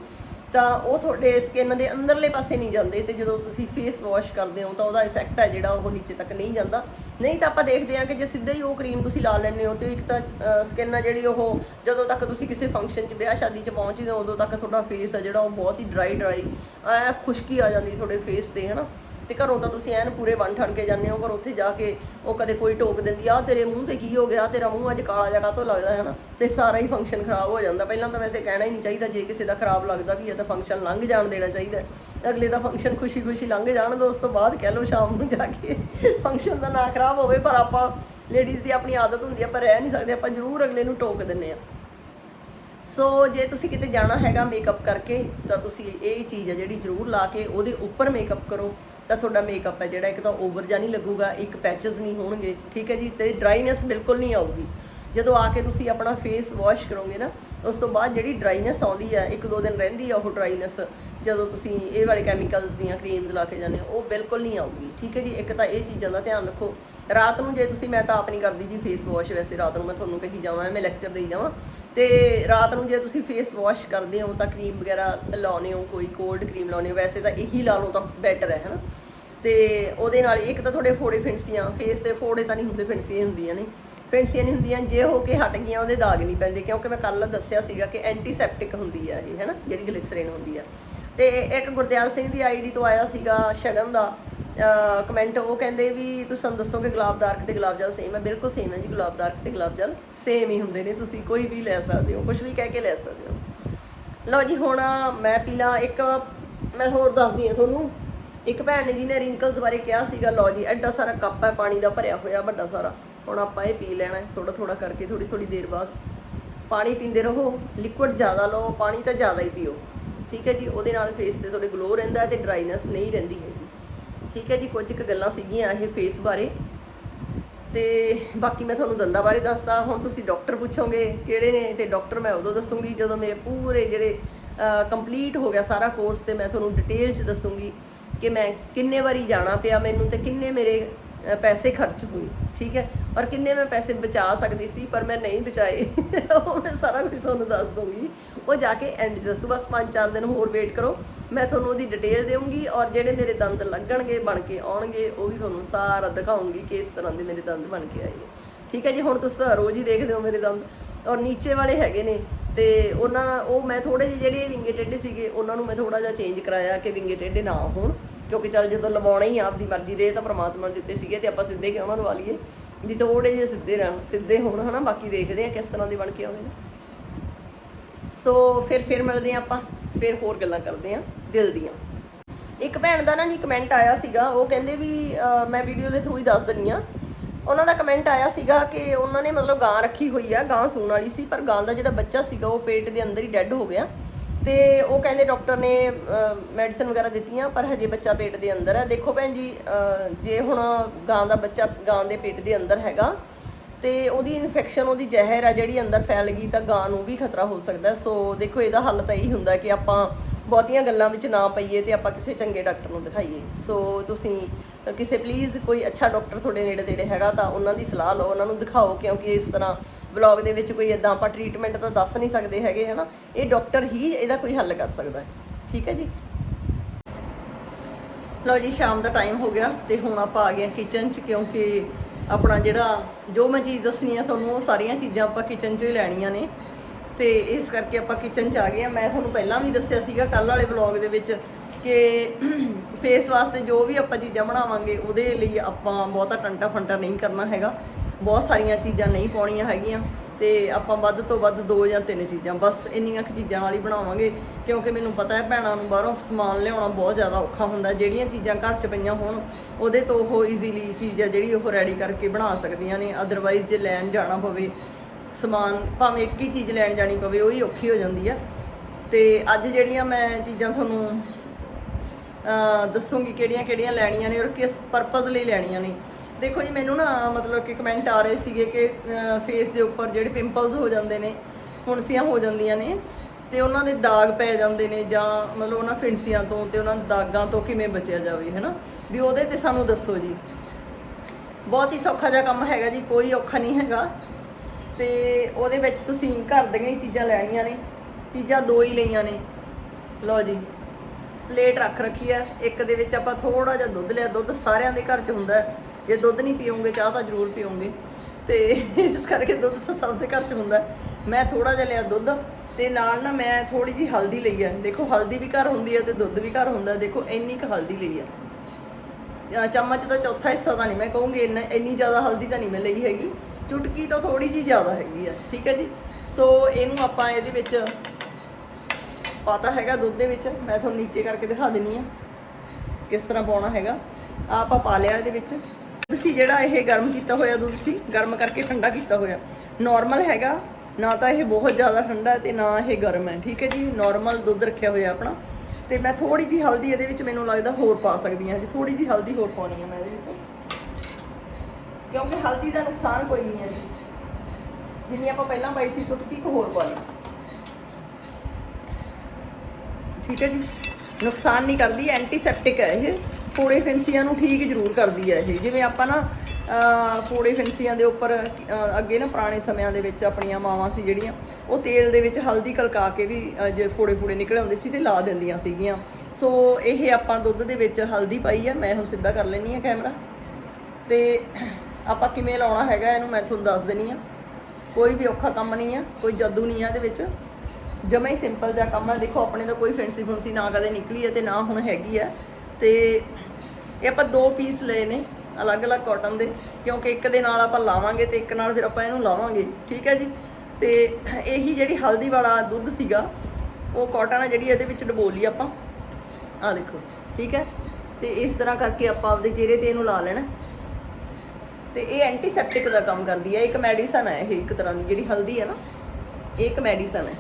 ਤਾਂ ਉਹ ਤੁਹਾਡੇ ਸਕਿਨ ਦੇ ਅੰਦਰਲੇ ਪਾਸੇ ਨਹੀਂ ਜਾਂਦੇ ਤੇ ਜਦੋਂ ਤੁਸੀਂ ਫੇਸ ਵਾਸ਼ ਕਰਦੇ ਹੋ ਤਾਂ ਉਹਦਾ ਇਫੈਕਟ ਹੈ ਜਿਹੜਾ ਉਹ ਨੀਚੇ ਤੱਕ ਨਹੀਂ ਜਾਂਦਾ। ਨਹੀਂ ਤਾਂ ਆਪਾਂ ਦੇਖਦੇ ਹਾਂ ਕਿ ਜੇ ਸਿੱਧਾ ਹੀ ਉਹ ਕਰੀਮ ਤੁਸੀਂ ਲਾ ਲੈਂਦੇ ਹੋ ਤੇ ਇੱਕ ਤਾਂ ਸਕਿਨ ਆ ਜਿਹੜੀ ਉਹ ਜਦੋਂ ਤੱਕ ਤੁਸੀਂ ਕਿਸੇ ਫੰਕਸ਼ਨ 'ਚ, ਵਿਆਹ ਸ਼ਾਦੀ 'ਚ ਪਹੁੰਚਦੇ ਹੋ, ਉਦੋਂ ਤੱਕ ਤੁਹਾਡਾ ਫੇਸ ਆ ਜਿਹੜਾ ਉਹ ਬਹੁਤ ਹੀ ਡਰਾਈ ਡਰਾਈ ਐ ਖੁਸ਼ਕੀ ਆ ਜਾਂਦੀ ਤੁਹਾਡੇ ਫੇਸ ਤੇ, ਹਨਾ? ਤੇ ਘਰੋਂ ਤਾਂ ਤੁਸੀਂ ਐਨ ਪੂਰੇ ਬਣ ਠਣ ਕੇ ਜਾਂਦੇ ਹੋ, ਪਰ ਉੱਥੇ ਜਾ ਕੇ ਉਹ ਕਦੇ ਕੋਈ ਟੋਕ ਦਿੰਦੀ ਆ ਤੇਰੇ ਮੂੰਹ ਤੇ ਕੀ ਹੋ ਗਿਆ? ਤੇਰਾ ਮੂੰਹ ਅੱਜ ਕਾਲਾ ਜਿਹਾ ਕਾਹਤੋਂ ਲੱਗਦਾ ਹੈ ਨਾ? ਤੇ ਸਾਰਾ ਹੀ ਫੰਕਸ਼ਨ ਖਰਾਬ ਹੋ ਜਾਂਦਾ। ਪਹਿਲਾਂ ਤਾਂ ਵੈਸੇ ਕਹਿਣਾ ਹੀ ਨਹੀਂ ਚਾਹੀਦਾ, ਜੇ ਕਿਸੇ ਦਾ ਖਰਾਬ ਲੱਗਦਾ ਵੀ ਹੈ ਤਾਂ ਫੰਕਸ਼ਨ ਲੰਘ ਜਾਣ ਦੇਣਾ ਚਾਹੀਦਾ। ਅਗਲੇ ਦਾ ਫੰਕਸ਼ਨ ਖੁਸ਼ੀ-ਖੁਸ਼ੀ ਲੰਘ ਜਾਣ ਦੋ ਉਸ ਤੋਂ ਬਾਅਦ ਕਹਿ ਲਓ ਸ਼ਾਮ ਨੂੰ ਜਾ ਕੇ ਫੰਕਸ਼ਨ ਦਾ ਨਾ ਖਰਾਬ ਹੋਵੇ, ਪਰ ਆਪਾਂ ਲੇਡੀਜ਼ ਦੀ ਆਪਣੀ ਆਦਤ ਹੁੰਦੀ ਆ ਪਰ ਰਹਿ ਨਹੀਂ ਸਕਦੇ, ਆਪਾਂ ਜ਼ਰੂਰ ਅਗਲੇ ਨੂੰ ਟੋਕ ਦਿੰਨੇ ਆ ਸੋ ਜੇ ਤੁਸੀਂ ਕਿਤੇ ਜਾਣਾ ਹੈਗਾ ਮੇਕਅਪ ਕਰਕੇ, ਤਾਂ ਤੁਸੀਂ ਇਹ ਚੀਜ਼ ਹੈ ਜਿਹੜੀ ਜ਼ਰੂਰ ਲਾ ਕੇ ਉਹਦੇ ਉੱਪਰ ਮੇਕਅਪ ਕਰੋ। ਤਾਂ ਤੁਹਾਡਾ ਮੇਕਅਪ ਹੈ, ਜਿਹੜਾ ਇੱਕ ਤਾਂ ਓਵਰ ਜਾਂ ਨਹੀਂ ਲੱਗੂਗਾ, ਇੱਕ ਪੈਚਸ ਨਹੀਂ ਹੋਣਗੇ, ਠੀਕ ਹੈ ਜੀ? ਤੇ ਡਰਾਈਨੈਸ ਬਿਲਕੁਲ ਨਹੀਂ ਆਊਗੀ। ਜਦੋਂ ਆ ਕੇ ਤੁਸੀਂ ਆਪਣਾ ਫੇਸ ਵਾਸ਼ ਕਰੋਗੇ ਨਾ ਉਸ ਤੋਂ ਬਾਅਦ ਜਿਹੜੀ ਡਰਾਈਨੈਸ ਆਉਂਦੀ ਆ, ਇੱਕ ਦੋ ਦਿਨ ਰਹਿੰਦੀ ਆ ਉਹ ਡਰਾਈਨੈਸ ਜਦੋਂ ਤੁਸੀਂ ਇਹ ਵਾਲੇ ਕੈਮੀਕਲਸ ਦੀਆਂ ਕਰੀਮਸ ਲਾ ਕੇ ਜਾਂਦੇ ਹੋ, ਉਹ ਬਿਲਕੁਲ ਨਹੀਂ ਆਊਗੀ ਠੀਕ ਹੈ ਜੀ? ਇੱਕ ਤਾਂ ਇਹ ਚੀਜ਼ਾਂ ਦਾ ਧਿਆਨ ਰੱਖੋ। ਰਾਤ ਨੂੰ ਜੇ ਤੁਸੀਂ, ਮੈਂ ਤਾਂ ਆਪ ਨਹੀਂ ਕਰਦੀ ਜੀ ਫੇਸ ਵਾਸ਼ ਵੈਸੇ, ਰਾਤ ਨੂੰ ਮੈਂ ਤੁਹਾਨੂੰ ਕਹੀ ਜਾਵਾਂ, ਮੈਂ ਲੈਕਚਰ ਦੇਈ ਜਾਵਾਂ। ਤੇ ਰਾਤ ਨੂੰ ਜੇ ਤੁਸੀਂ ਫੇਸ ਵਾਸ਼ ਕਰਦੇ ਹੋ, ਤਾਂ ਕਰੀਮ ਵਗੈਰਾ ਲਾਉਨੇ ਹੋ, ਕੋਈ ਕੋਲਡ ਕਰੀਮ ਲਾਉਨੇ ਹੋ, ਵੈਸੇ ਤਾਂ ਇਹੀ ਲਾ ਲਓ ਤਾਂ ਬੈਟਰ ਹੈ, ਹਨਾ? ਤੇ ਉਹਦੇ ਨਾਲ ਇੱਕ ਤਾਂ ਤੁਹਾਡੇ ਫੋੜੇ ਫਿੰਸੀਆਂ ਫੇਸ ਤੇ ਫੋੜੇ ਤਾਂ ਨਹੀਂ ਹੁੰਦੇ, ਫਿੰਸੀਆਂ ਹੁੰਦੀਆਂ ਨੇ। ਫਿੰਸੀਆਂ ਨਹੀਂ ਹੁੰਦੀਆਂ, ਜੇ ਹੋ ਕੇ ਹਟ ਗਈਆਂ ਉਹਦੇ ਦਾਗ ਨਹੀਂ ਪੈਂਦੇ, ਕਿਉਂਕਿ ਮੈਂ ਕੱਲ ਦੱਸਿਆ ਸੀਗਾ ਕਿ ਐਂਟੀਸੈਪਟਿਕ ਹੁੰਦੀ ਆ ਇਹ, ਹੈਨਾ, ਜਿਹੜੀ ਗਲਿਸਰੀਨ ਹੁੰਦੀ ਆ। ਤੇ ਇੱਕ ਗੁਰਦਿਆਲ ਸਿੰਘ ਦੀ ਆਈਡੀ ਤੋਂ ਆਇਆ ਸੀਗਾ ਸ਼ਗਨ ਦਾ ਕਮੈਂਟ ਉਹ ਕਹਿੰਦੇ ਵੀ ਤੁਸੀਂ ਸਾਨੂੰ ਦੱਸੋ ਕਿ ਗੁਲਾਬ ਦਾ ਤੇ ਗੁਲਾਬ ਜਲ ਸੇਮ ਹੈ ਬਿਲਕੁਲ ਸੇਮ ਹੈ ਜੀ, ਗੁਲਾਬ ਦਾ ਤੇ ਗੁਲਾਬ ਜਲ ਸੇਮ ਹੀ ਹੁੰਦੇ ਨੇ, ਤੁਸੀਂ ਕੋਈ ਵੀ ਲੈ ਸਕਦੇ ਹੋ ਕੁਝ ਵੀ ਕਹਿ ਕੇ ਲੈ ਸਕਦੇ ਹੋ। ਲਓ ਜੀ, ਹੁਣ ਮੈਂ ਪੀ ਇੱਕ, ਮੈਂ ਹੋਰ ਦੱਸਦੀ ਹਾਂ ਤੁਹਾਨੂੰ। ਇੱਕ ਭੈਣ ਨੇ ਜੀ ਨੇ ਰਿੰਕਲਸ ਬਾਰੇ ਕਿਹਾ ਸੀਗਾ, ਲਓ ਜੀ, ਐਡਾ ਸਾਰਾ ਕੱਪ ਹੈ, ਪਾਣੀ ਦਾ ਭਰਿਆ ਹੋਇਆ, ਵੱਡਾ ਸਾਰਾ। ਹੁਣ ਆਪਾਂ ਇਹ ਪੀ ਲੈਣਾ ਹੈ ਥੋੜਾ ਥੋੜਾ ਕਰਕੇ ਥੋੜੀ ਥੋੜੀ ਦੇਰ ਬਾਅਦ। ਪਾਣੀ ਪੀਂਦੇ ਰਹੋ ਲਿਕੁਇਡ ਜ਼ਿਆਦਾ ਲਓ, ਪਾਣੀ ਤਾਂ ਜ਼ਿਆਦਾ ਹੀ ਪੀਓ। ਠੀਕ ਹੈ ਜੀ, ਉਹਦੇ ਨਾਲ ਫੇਸ ਤੇ ਤੁਹਾਡੇ ਗਲੋ ਰਹਿੰਦਾ ਹੈ ਤੇ ਡਰਾਈਨੈਸ ਨਹੀਂ ਰਹਿੰਦੀ ਹੈਗੀ। ਠੀਕ ਹੈ ਜੀ, ਕੁਝ ਕੁ ਗੱਲਾਂ ਸੀਗੀਆਂ ਇਹ ਫੇਸ ਬਾਰੇ। ਤੇ ਬਾਕੀ ਮੈਂ ਤੁਹਾਨੂੰ ਦੰਦਾਂ ਬਾਰੇ ਦੱਸਦਾ, ਹੁਣ ਤੁਸੀਂ ਡਾਕਟਰ ਪੁੱਛੋਗੇ ਕਿਹੜੇ ਨੇ, ਤੇ ਡਾਕਟਰ ਮੈਂ ਉਦੋਂ ਦੱਸੂਗੀ ਜਦੋਂ ਮੇਰੇ ਪੂਰੇ ਜਿਹੜੇ ਕੰਪਲੀਟ ਹੋ ਗਿਆ ਸਾਰਾ ਕੋਰਸ ਤੇ ਮੈਂ ਤੁਹਾਨੂੰ ਡਿਟੇਲ ਚ ਦੱਸੂਗੀ ਕਿ ਮੈਂ ਕਿੰਨੇ ਵਾਰੀ ਜਾਣਾ ਪਿਆ ਮੈਨੂੰ ਤੇ ਕਿੰਨੇ ਮੇਰੇ ਪੈਸੇ ਖਰਚ ਹੋਏ, ਠੀਕ ਹੈ? ਔਰ ਕਿੰਨੇ ਮੈਂ ਪੈਸੇ ਬਚਾ ਸਕਦੀ ਸੀ, ਪਰ ਮੈਂ ਨਹੀਂ ਬਚਾਏ। ਉਹ ਮੈਂ ਸਾਰਾ ਕੁਝ ਤੁਹਾਨੂੰ ਦੱਸ ਦੂੰਗੀ ਉਹ ਜਾ ਕੇ ਐਂਡ 'ਚ ਦੱਸੂ। ਬਸ 5-4 ਦਿਨ ਹੋਰ ਵੇਟ ਕਰੋ। ਮੈਂ ਤੁਹਾਨੂੰ ਉਹਦੀ ਡਿਟੇਲ ਦੇਵਾਂਗੀ ਔਰ ਜਿਹੜੇ ਮੇਰੇ ਦੰਦ ਲੱਗਣਗੇ, ਬਣ ਕੇ ਆਉਣਗੇ, ਉਹ ਵੀ ਤੁਹਾਨੂੰ ਸਾਰਾ ਦਿਖਾਉਂਗੀ ਕਿ ਇਸ ਤਰ੍ਹਾਂ ਦੇ ਮੇਰੇ ਦੰਦ ਬਣ ਕੇ ਆਏ ਨੇ। ਠੀਕ ਹੈ ਜੀ? ਹੁਣ ਤੁਸੀਂ ਰੋਜ਼ ਹੀ ਦੇਖਦੇ ਹੋ ਮੇਰੇ ਦੰਦ। ਔਰ ਨੀਚੇ ਵਾਲੇ ਹੈਗੇ ਨੇ ਤੇ ਉਹਨਾਂ, ਉਹ ਮੈਂ ਥੋੜੇ ਜਿਹੇ ਜਿਹੜੇ ਵਿੰਗੇ ਟੇਢੇ ਸੀਗੇ, ਉਹਨਾਂ ਨੂੰ ਮੈਂ ਥੋੜਾ ਜਿਹਾ ਚੇਂਜ ਕਰਾਇਆ ਕਿ ਵਿੰਗੇ ਟੇਢੇ ਨਾ ਹੋਣ। ਕਿਉਂਕਿ ਚੱਲ ਜਦੋਂ ਲਵਾਉਣਾ ਹੀ ਆ ਆਪਦੀ ਮਰਜ਼ੀ ਦੇ ਇਹ ਤਾਂ ਪ੍ਰਮਾਤਮਾ ਨੇ ਦਿੱਤੇ ਸੀਗੇ ਤੇ ਆਪਾਂ ਸਿੱਧੇ ਕਿਉਂ ਨਾ ਲਵਾ ਲਈਏ? ਵੀ ਥੋੜੇ ਜਿਹੇ ਸਿੱਧੇ ਰਹਿਣ ਸਿੱਧੇ ਹੋਣ ਹਨਾ, ਬਾਕੀ ਦੇਖਦੇ ਆ ਕਿਸ ਤਰ੍ਹਾਂ ਦੇ ਬਣ ਕੇ ਆਉਂਦੇ ਨੇ। ਸੋ ਫਿਰ ਫਿਰ ਮਿਲਦੇ ਆ ਆਪਾਂ, ਫਿਰ ਹੋਰ ਗੱਲਾਂ ਕਰਦੇ ਆ ਦਿਲ ਦੀਆਂ। ਇੱਕ ਭੈਣ ਦਾ ਨਾ ਜੀ ਕਮੈਂਟ ਆਇਆ ਸੀਗਾ, ਉਹ ਕਹਿੰਦੇ ਵੀ ਮੈਂ ਵੀਡੀਓ ਦੇ ਥਰੂ ਹੀ ਦੱਸ ਦਿੰਨੀ ਆ ਉਹਨਾਂ ਦਾ ਕਮੈਂਟ ਆਇਆ ਸੀਗਾ ਕਿ ਉਹਨਾਂ ਨੇ ਮਤਲਬ ਗਾਂ ਰੱਖੀ ਹੋਈ ਆ, ਗਾਂ ਸੂਣ ਵਾਲੀ ਸੀ, ਪਰ ਗਾਂ ਦਾ ਜਿਹੜਾ ਬੱਚਾ ਸੀਗਾ, ਉਹ ਪੇਟ ਦੇ ਅੰਦਰ ਹੀ ਡੈੱਡ ਹੋ ਗਿਆ। ਤੇ ਉਹ ਕਹਿੰਦੇ ਡਾਕਟਰ ਨੇ ਮੈਡੀਸਨ ਵਗੈਰਾ ਦਿੱਤੀਆਂ, ਪਰ ਹਜੇ ਬੱਚਾ ਪੇਟ ਦੇ ਅੰਦਰ ਹੈ। ਦੇਖੋ ਭੈਣ ਜੀ ਜੇ ਹੁਣ ਗਾਂ ਦਾ ਬੱਚਾ ਗਾਂ ਦੇ ਪੇਟ ਦੇ ਅੰਦਰ ਹੈਗਾ ਤੇ ਉਹਦੀ ਇਨਫੈਕਸ਼ਨ ਉਹਦੀ ਜ਼ਹਿਰ ਆ ਜਿਹੜੀ ਅੰਦਰ ਫੈਲ ਗਈ ਤਾਂ ਗਾਂ ਨੂੰ ਵੀ ਖਤਰਾ ਹੋ ਸਕਦਾ। ਸੋ ਦੇਖੋ, ਇਹਦਾ ਹੱਲ ਤਾਂ ਇਹੀ ਹੁੰਦਾ ਕਿ ਆਪਾਂ ਬਹੁਤੀਆਂ ਗੱਲਾਂ ਵਿੱਚ ਨਾ ਪਈਏ ਤੇ ਆਪਾਂ ਕਿਸੇ ਚੰਗੇ ਡਾਕਟਰ ਨੂੰ ਦਿਖਾਈਏ। ਸੋ ਤੁਸੀਂ ਕਿਸੇ ਪਲੀਜ਼ ਕੋਈ ਅੱਛਾ ਡਾਕਟਰ ਤੁਹਾਡੇ ਨੇੜੇ ਤੇੜੇ ਹੈਗਾ ਤਾਂ ਉਹਨਾਂ ਦੀ ਸਲਾਹ ਲਓ, ਉਹਨਾਂ ਨੂੰ ਦਿਖਾਓ, ਕਿਉਂਕਿ ਇਸ ਤਰ੍ਹਾਂ ਵਲੌਗ ਦੇ ਵਿੱਚ ਕੋਈ ਇਦਾਂ ਆਪਾਂ ਟ੍ਰੀਟਮੈਂਟ ਤਾਂ ਦੱਸ ਨਹੀਂ ਸਕਦੇ ਹੈਗੇ, ਹਨਾ? ਇਹ ਡਾਕਟਰ ਹੀ ਇਹਦਾ ਕੋਈ ਹੱਲ ਕਰ ਸਕਦਾ ਹੈ। ਠੀਕ ਹੈ ਜੀ? ਲਓ ਜੀ, ਸ਼ਾਮ ਦਾ ਟਾਈਮ ਹੋ ਗਿਆ ਤੇ ਹੁਣ ਆਪਾਂ ਆ ਗਏ ਹਾਂ ਕਿਚਨ 'ਚ ਕਿਉਂਕਿ ਆਪਣਾ ਜਿਹੜਾ ਜੋ ਮੈਂ ਚੀਜ਼ ਦੱਸਣੀ ਆ ਤੁਹਾਨੂੰ, ਉਹ ਸਾਰੀਆਂ ਚੀਜ਼ਾਂ ਆਪਾਂ ਕਿਚਨ 'ਚੋਂ ਹੀ ਲੈਣੀਆਂ ਨੇ। ਤੇ ਇਸ ਕਰਕੇ ਆਪਾਂ ਕਿਚਨ 'ਚ ਆ ਗਏ ਆ। ਮੈਂ ਤੁਹਾਨੂੰ ਪਹਿਲਾਂ ਵੀ ਦੱਸਿਆ ਸੀਗਾ ਕੱਲ ਵਾਲੇ ਵਲੌਗ ਦੇ ਵਿੱਚ ਕਿ ਫੇਸ ਵਾਸਤੇ ਜੋ ਵੀ ਆਪਾਂ ਚੀਜ਼ਾਂ ਬਣਾਵਾਂਗੇ, ਉਹਦੇ ਲਈ ਆਪਾਂ ਬਹੁਤਾ ਟੰਟਾ ਫੰਟਾ ਨਹੀਂ ਕਰਨਾ ਹੈਗਾ। ਬਹੁਤ ਸਾਰੀਆਂ ਚੀਜ਼ਾਂ ਨਹੀਂ ਪਾਉਣੀਆਂ ਹੈਗੀਆਂ। ਤੇ ਆਪਾਂ ਵੱਧ ਤੋਂ ਵੱਧ ਦੋ ਜਾਂ ਤਿੰਨ ਚੀਜ਼ਾਂ, ਬਸ ਇੰਨੀਆਂ ਕੁ ਚੀਜ਼ਾਂ ਨਾਲ ਹੀ ਬਣਾਵਾਂਗੇ, ਕਿਉਂਕਿ ਮੈਨੂੰ ਪਤਾ ਹੈ ਭੈਣਾਂ ਨੂੰ ਬਾਹਰੋਂ ਸਮਾਨ ਲਿਆਉਣਾ ਬਹੁਤ ਜ਼ਿਆਦਾ ਔਖਾ ਹੁੰਦਾ, ਜਿਹੜੀਆਂ ਚੀਜ਼ਾਂ ਘਰ 'ਚ ਪਈਆਂ ਹੋਣ, ਉਹਦੇ ਤੋਂ ਉਹ ਈਜ਼ੀਲੀ ਚੀਜ਼ ਆ ਜਿਹੜੀ ਉਹ ਰੈਡੀ ਕਰਕੇ ਬਣਾ ਸਕਦੀਆਂ ਨੇ ਅਦਰਵਾਈਜ਼ ਜੇ ਲੈਣ ਜਾਣਾ ਪਵੇ, ਸਮਾਨ ਭਾਵੇਂ ਇੱਕ ਹੀ ਚੀਜ਼ ਲੈਣ ਜਾਣੀ ਪਵੇ, ਉਹ ਹੀ ਔਖੀ ਹੋ ਜਾਂਦੀ ਆ। ਤੇ ਅੱਜ ਜਿਹੜੀਆਂ ਮੈਂ ਚੀਜ਼ਾਂ ਤੁਹਾਨੂੰ, ਅਹ, ਦੱਸੂਗੀ ਕਿਹੜੀਆਂ ਕਿਹੜੀਆਂ ਲੈਣੀਆਂ ਨੇ ਔਰ ਕਿਸ ਪਰਪਸ ਲਈ ਲੈਣੀਆਂ ਨੇ ਦੇਖੋ ਜੀ, ਮੈਨੂੰ ਨਾ ਮਤਲਬ ਕਿ ਕਮੈਂਟ ਆ ਰਹੇ ਸੀਗੇ ਕਿ ਫੇਸ ਦੇ ਉੱਪਰ ਜਿਹੜੇ ਪਿੰਪਲਸ ਹੋ ਜਾਂਦੇ ਨੇ ਫੁੰਸੀਆਂ ਹੋ ਜਾਂਦੀਆਂ ਨੇ, ਤੇ ਉਹਨਾਂ ਦੇ ਦਾਗ ਪੈ ਜਾਂਦੇ ਨੇ ਜਾਂ ਮਤਲਬ ਉਹਨਾਂ ਫਿੰਸੀਆਂ ਤੋਂ ਤੇ ਉਹਨਾਂ ਦਾਗਾਂ ਤੋਂ ਕਿਵੇਂ ਬਚਿਆ ਜਾਵੇ, ਹੈਨਾ? ਵੀ ਉਹਦੇ ਤੇ ਸਾਨੂੰ ਦੱਸੋ ਜੀ। ਬਹੁਤ ਹੀ ਸੌਖਾ ਜਿਹਾ ਕੰਮ ਹੈਗਾ ਜੀ, ਕੋਈ ਔਖਾ ਨਹੀਂ ਹੈਗਾ। ਤੇ ਉਹਦੇ ਵਿੱਚ ਤੁਸੀਂ ਘਰ ਦੀਆਂ ਹੀ ਚੀਜ਼ਾਂ ਲੈਣੀਆਂ ਨੇ, ਚੀਜ਼ਾਂ ਦੋ ਹੀ ਲਈਆਂ ਨੇ। ਲਓ ਜੀ ਪਲੇਟ ਰੱਖ ਰੱਖੀ ਹੈ। ਇੱਕ ਦੇ ਵਿੱਚ ਆਪਾਂ ਥੋੜਾ ਜਿਹਾ ਦੁੱਧ ਲਿਆ, ਦੁੱਧ ਸਾਰਿਆਂ ਦੇ ਘਰ 'ਚ ਹੁੰਦਾ ਹੈ। ਜੇ ਦੁੱਧ ਨਹੀਂ ਪੀਓਗੇ, ਚਾਹ ਤਾਂ ਜ਼ਰੂਰ ਪੀਓਗੇ। ਤੇ ਇਸ ਕਰਕੇ ਦੁੱਧ ਤਾਂ ਸਭ ਦੇ ਘਰ 'ਚ ਹੁੰਦਾ। ਮੈਂ ਥੋੜਾ ਜਿਹਾ ਲਿਆ ਦੁੱਧ, ਤੇ ਨਾਲ ਨਾ ਮੈਂ ਥੋੜੀ ਜੀ ਹਲਦੀ ਲਈ ਹੈ ਦੇਖੋ, ਹਲਦੀ ਵੀ ਘਰ ਹੁੰਦੀ ਹੈ ਤੇ ਦੁੱਧ ਵੀ ਘਰ ਹੁੰਦਾ। ਦੇਖੋ, ਇੰਨੀ ਕੁ ਹਲਦੀ ਲਈ ਹੈ ਚਮਚ ਦਾ ਚੌਥਾ ਹਿੱਸਾ ਤਾਂ ਨਹੀਂ ਮੈਂ ਕਹੂੰਗੀ, ਇੰਨਾ, ਇੰਨੀ ਜ਼ਿਆਦਾ ਹਲਦੀ ਤਾਂ ਨਹੀਂ ਮੈਂ ਲਈ ਹੈਗੀ। ਚੁਟਕੀ ਤਾਂ ਥੋੜੀ ਜੀ ਜ਼ਿਆਦਾ ਹੈਗੀ ਆ, ਠੀਕ ਹੈ ਜੀ? ਸੋ, ਇਹਨੂੰ ਆਪਾਂ ਇਹਦੇ ਵਿੱਚ ਪਾਤਾ ਹੈਗਾ ਦੁੱਧ ਦੇ ਵਿੱਚ। ਮੈਂ ਤੁਹਾਨੂੰ ਨੀਚੇ ਕਰਕੇ ਦਿਖਾ ਦਿੰਨੀ ਆ, ਕਿਸ ਤਰ੍ਹਾਂ ਪਾਉਣਾ ਹੈਗਾ। ਆਹ ਆਪਾਂ ਪਾ ਲਿਆ ਇਹਦੇ ਵਿੱਚ। ਤੁਸੀਂ ਜਿਹੜਾ ਇਹ ਗਰਮ ਕੀਤਾ ਹੋਇਆ ਦੁੱਧ ਸੀ, ਗਰਮ ਕਰਕੇ ਠੰਡਾ ਕੀਤਾ ਹੋਇਆ। ਨਾਰਮਲ ਹੈਗਾ, ਨਾ ਤਾਂ ਇਹ ਬਹੁਤ ਜ਼ਿਆਦਾ ਠੰਡਾ ਤੇ ਨਾ ਇਹ ਗਰਮ ਹੈ, ਠੀਕ ਹੈ ਜੀ? ਨਾਰਮਲ ਦੁੱਧ ਰੱਖਿਆ ਹੋਇਆ ਆਪਣਾ। ਤੇ ਮੈਂ ਥੋੜੀ ਜੀ ਹਲਦੀ ਇਹਦੇ ਵਿੱਚ ਮੈਨੂੰ ਲੱਗਦਾ ਹੋਰ ਪਾ ਸਕਦੀ ਹਾਂ ਜੀ। ਥੋੜੀ ਜੀ ਹਲਦੀ ਹੋਰ ਪਾਉਣੀ ਹੈ ਮੈਂ ਇਹਦੇ ਵਿੱਚ। ਕਿਉਂਕਿ ਹਲਦੀ ਦਾ ਨੁਕਸਾਨ ਕੋਈ ਨਹੀਂ ਹੈ ਜੀ। ਜਿੰਨੀ ਆਪਾਂ ਪਹਿਲਾਂ ਪਾਈ ਸੀ ਚੁਟਕੀ ਕੁ ਹੋਰ ਪਾ ਲਈ। ਠੀਕ ਹੈ ਜੀ? ਨੁਕਸਾਨ ਨਹੀਂ ਕਰਦੀ ਐਂਟੀਸੈਪਟਿਕ ਹੈ ਇਹ। ਫੋੜੇ ਫਿੰਸੀਆਂ ਨੂੰ ਠੀਕ ਜ਼ਰੂਰ ਕਰਦੀ ਹੈ ਇਹ। ਜਿਵੇਂ ਆਪਾਂ ਨਾ ਫੋੜੇ ਫਿੰਸੀਆਂ ਦੇ ਉੱਪਰ ਅੱਗੇ ਨਾ ਪੁਰਾਣੇ ਸਮਿਆਂ ਦੇ ਵਿੱਚ ਆਪਣੀਆਂ ਮਾਵਾਂ ਸੀ ਜਿਹੜੀਆਂ, ਉਹ ਤੇਲ ਦੇ ਵਿੱਚ ਹਲਦੀ ਕਲਕਾ ਕੇ ਵੀ ਜੇ ਫੋੜੇ ਫੋੜੇ ਨਿਕਲੇ ਆਉਂਦੇ ਸੀ ਤੇ ਲਾ ਦਿੰਦੀਆਂ ਸੀਗੀਆਂ। ਸੋ ਇਹ ਆਪਾਂ ਦੁੱਧ ਦੇ ਵਿੱਚ ਹਲਦੀ ਪਾਈ ਹੈ ਮੈਂ ਹੁਣ ਸਿੱਧਾ ਕਰ ਲੈਣੀ ਆ ਕੈਮਰਾ। ਤੇ ਆਪਾਂ ਕਿਵੇਂ ਲਾਉਣਾ ਹੈਗਾ ਇਹਨੂੰ ਮੈਂ ਤੁਹਾਨੂੰ ਦੱਸ ਦੇਣੀ ਆ। ਕੋਈ ਵੀ ਔਖਾ ਕੰਮ ਨਹੀਂ ਆ, ਕੋਈ ਜਾਦੂ ਨਹੀਂ ਆ ਇਹਦੇ ਵਿੱਚ। ਜਮਾ ਹੀ ਸਿੰਪਲ ਜਿਹਾ ਕੰਮ ਆ। ਦੇਖੋ, ਆਪਣੇ ਤਾਂ ਕੋਈ ਫੈਂਸੀ ਫੁੰਸੀ ਨਾ ਕਦੇ ਨਿਕਲੀ ਹੈ ਤੇ ਨਾ ਹੁਣ ਹੈਗੀ ਆ। ਤੇ ਇਹ ਆਪਾਂ ਦੋ ਪੀਸ ਲਏ ਨੇ ਅਲੱਗ-ਅਲੱਗ ਕਾਟਨ ਦੇ, ਕਿਉਂਕਿ ਇੱਕ ਦੇ ਨਾਲ ਆਪਾਂ ਲਾਵਾਂਗੇ ਤੇ ਇੱਕ ਨਾਲ ਫਿਰ ਆਪਾਂ ਇਹਨੂੰ ਲਾਵਾਂਗੇ, ਠੀਕ ਹੈ ਜੀ? ਤੇ ਇਹੀ ਜਿਹੜੀ ਹਲਦੀ ਵਾਲਾ ਦੁੱਧ ਸੀਗਾ, ਉਹ ਕਾਟਨ ਹੈ ਜਿਹੜੀ ਇਹਦੇ ਵਿੱਚ ਡਬੋ ਲਈ ਆਪਾਂ। ਆ ਦੇਖੋ, ਠੀਕ ਹੈ? ਤੇ ਇਸ ਤਰ੍ਹਾਂ ਕਰਕੇ ਆਪਾਂ ਆਪਦੇ ਚਿਹਰੇ ਤੇ ਇਹਨੂੰ ਲਾ ਲੈਣਾ। ਤੇ ਇਹ ਐਂਟੀਸੈਪਟਿਕ ਦਾ ਕੰਮ ਕਰਦੀ ਹੈ, ਇੱਕ ਮੈਡੀਸਨ ਹੈ ਇਹ, ਇੱਕ ਤਰ੍ਹਾਂ ਦੀ ਜਿਹੜੀ ਹਲਦੀ ਹੈ ਨਾ, ਇਹ ਇੱਕ ਮੈਡੀਸਨ ਹੈ।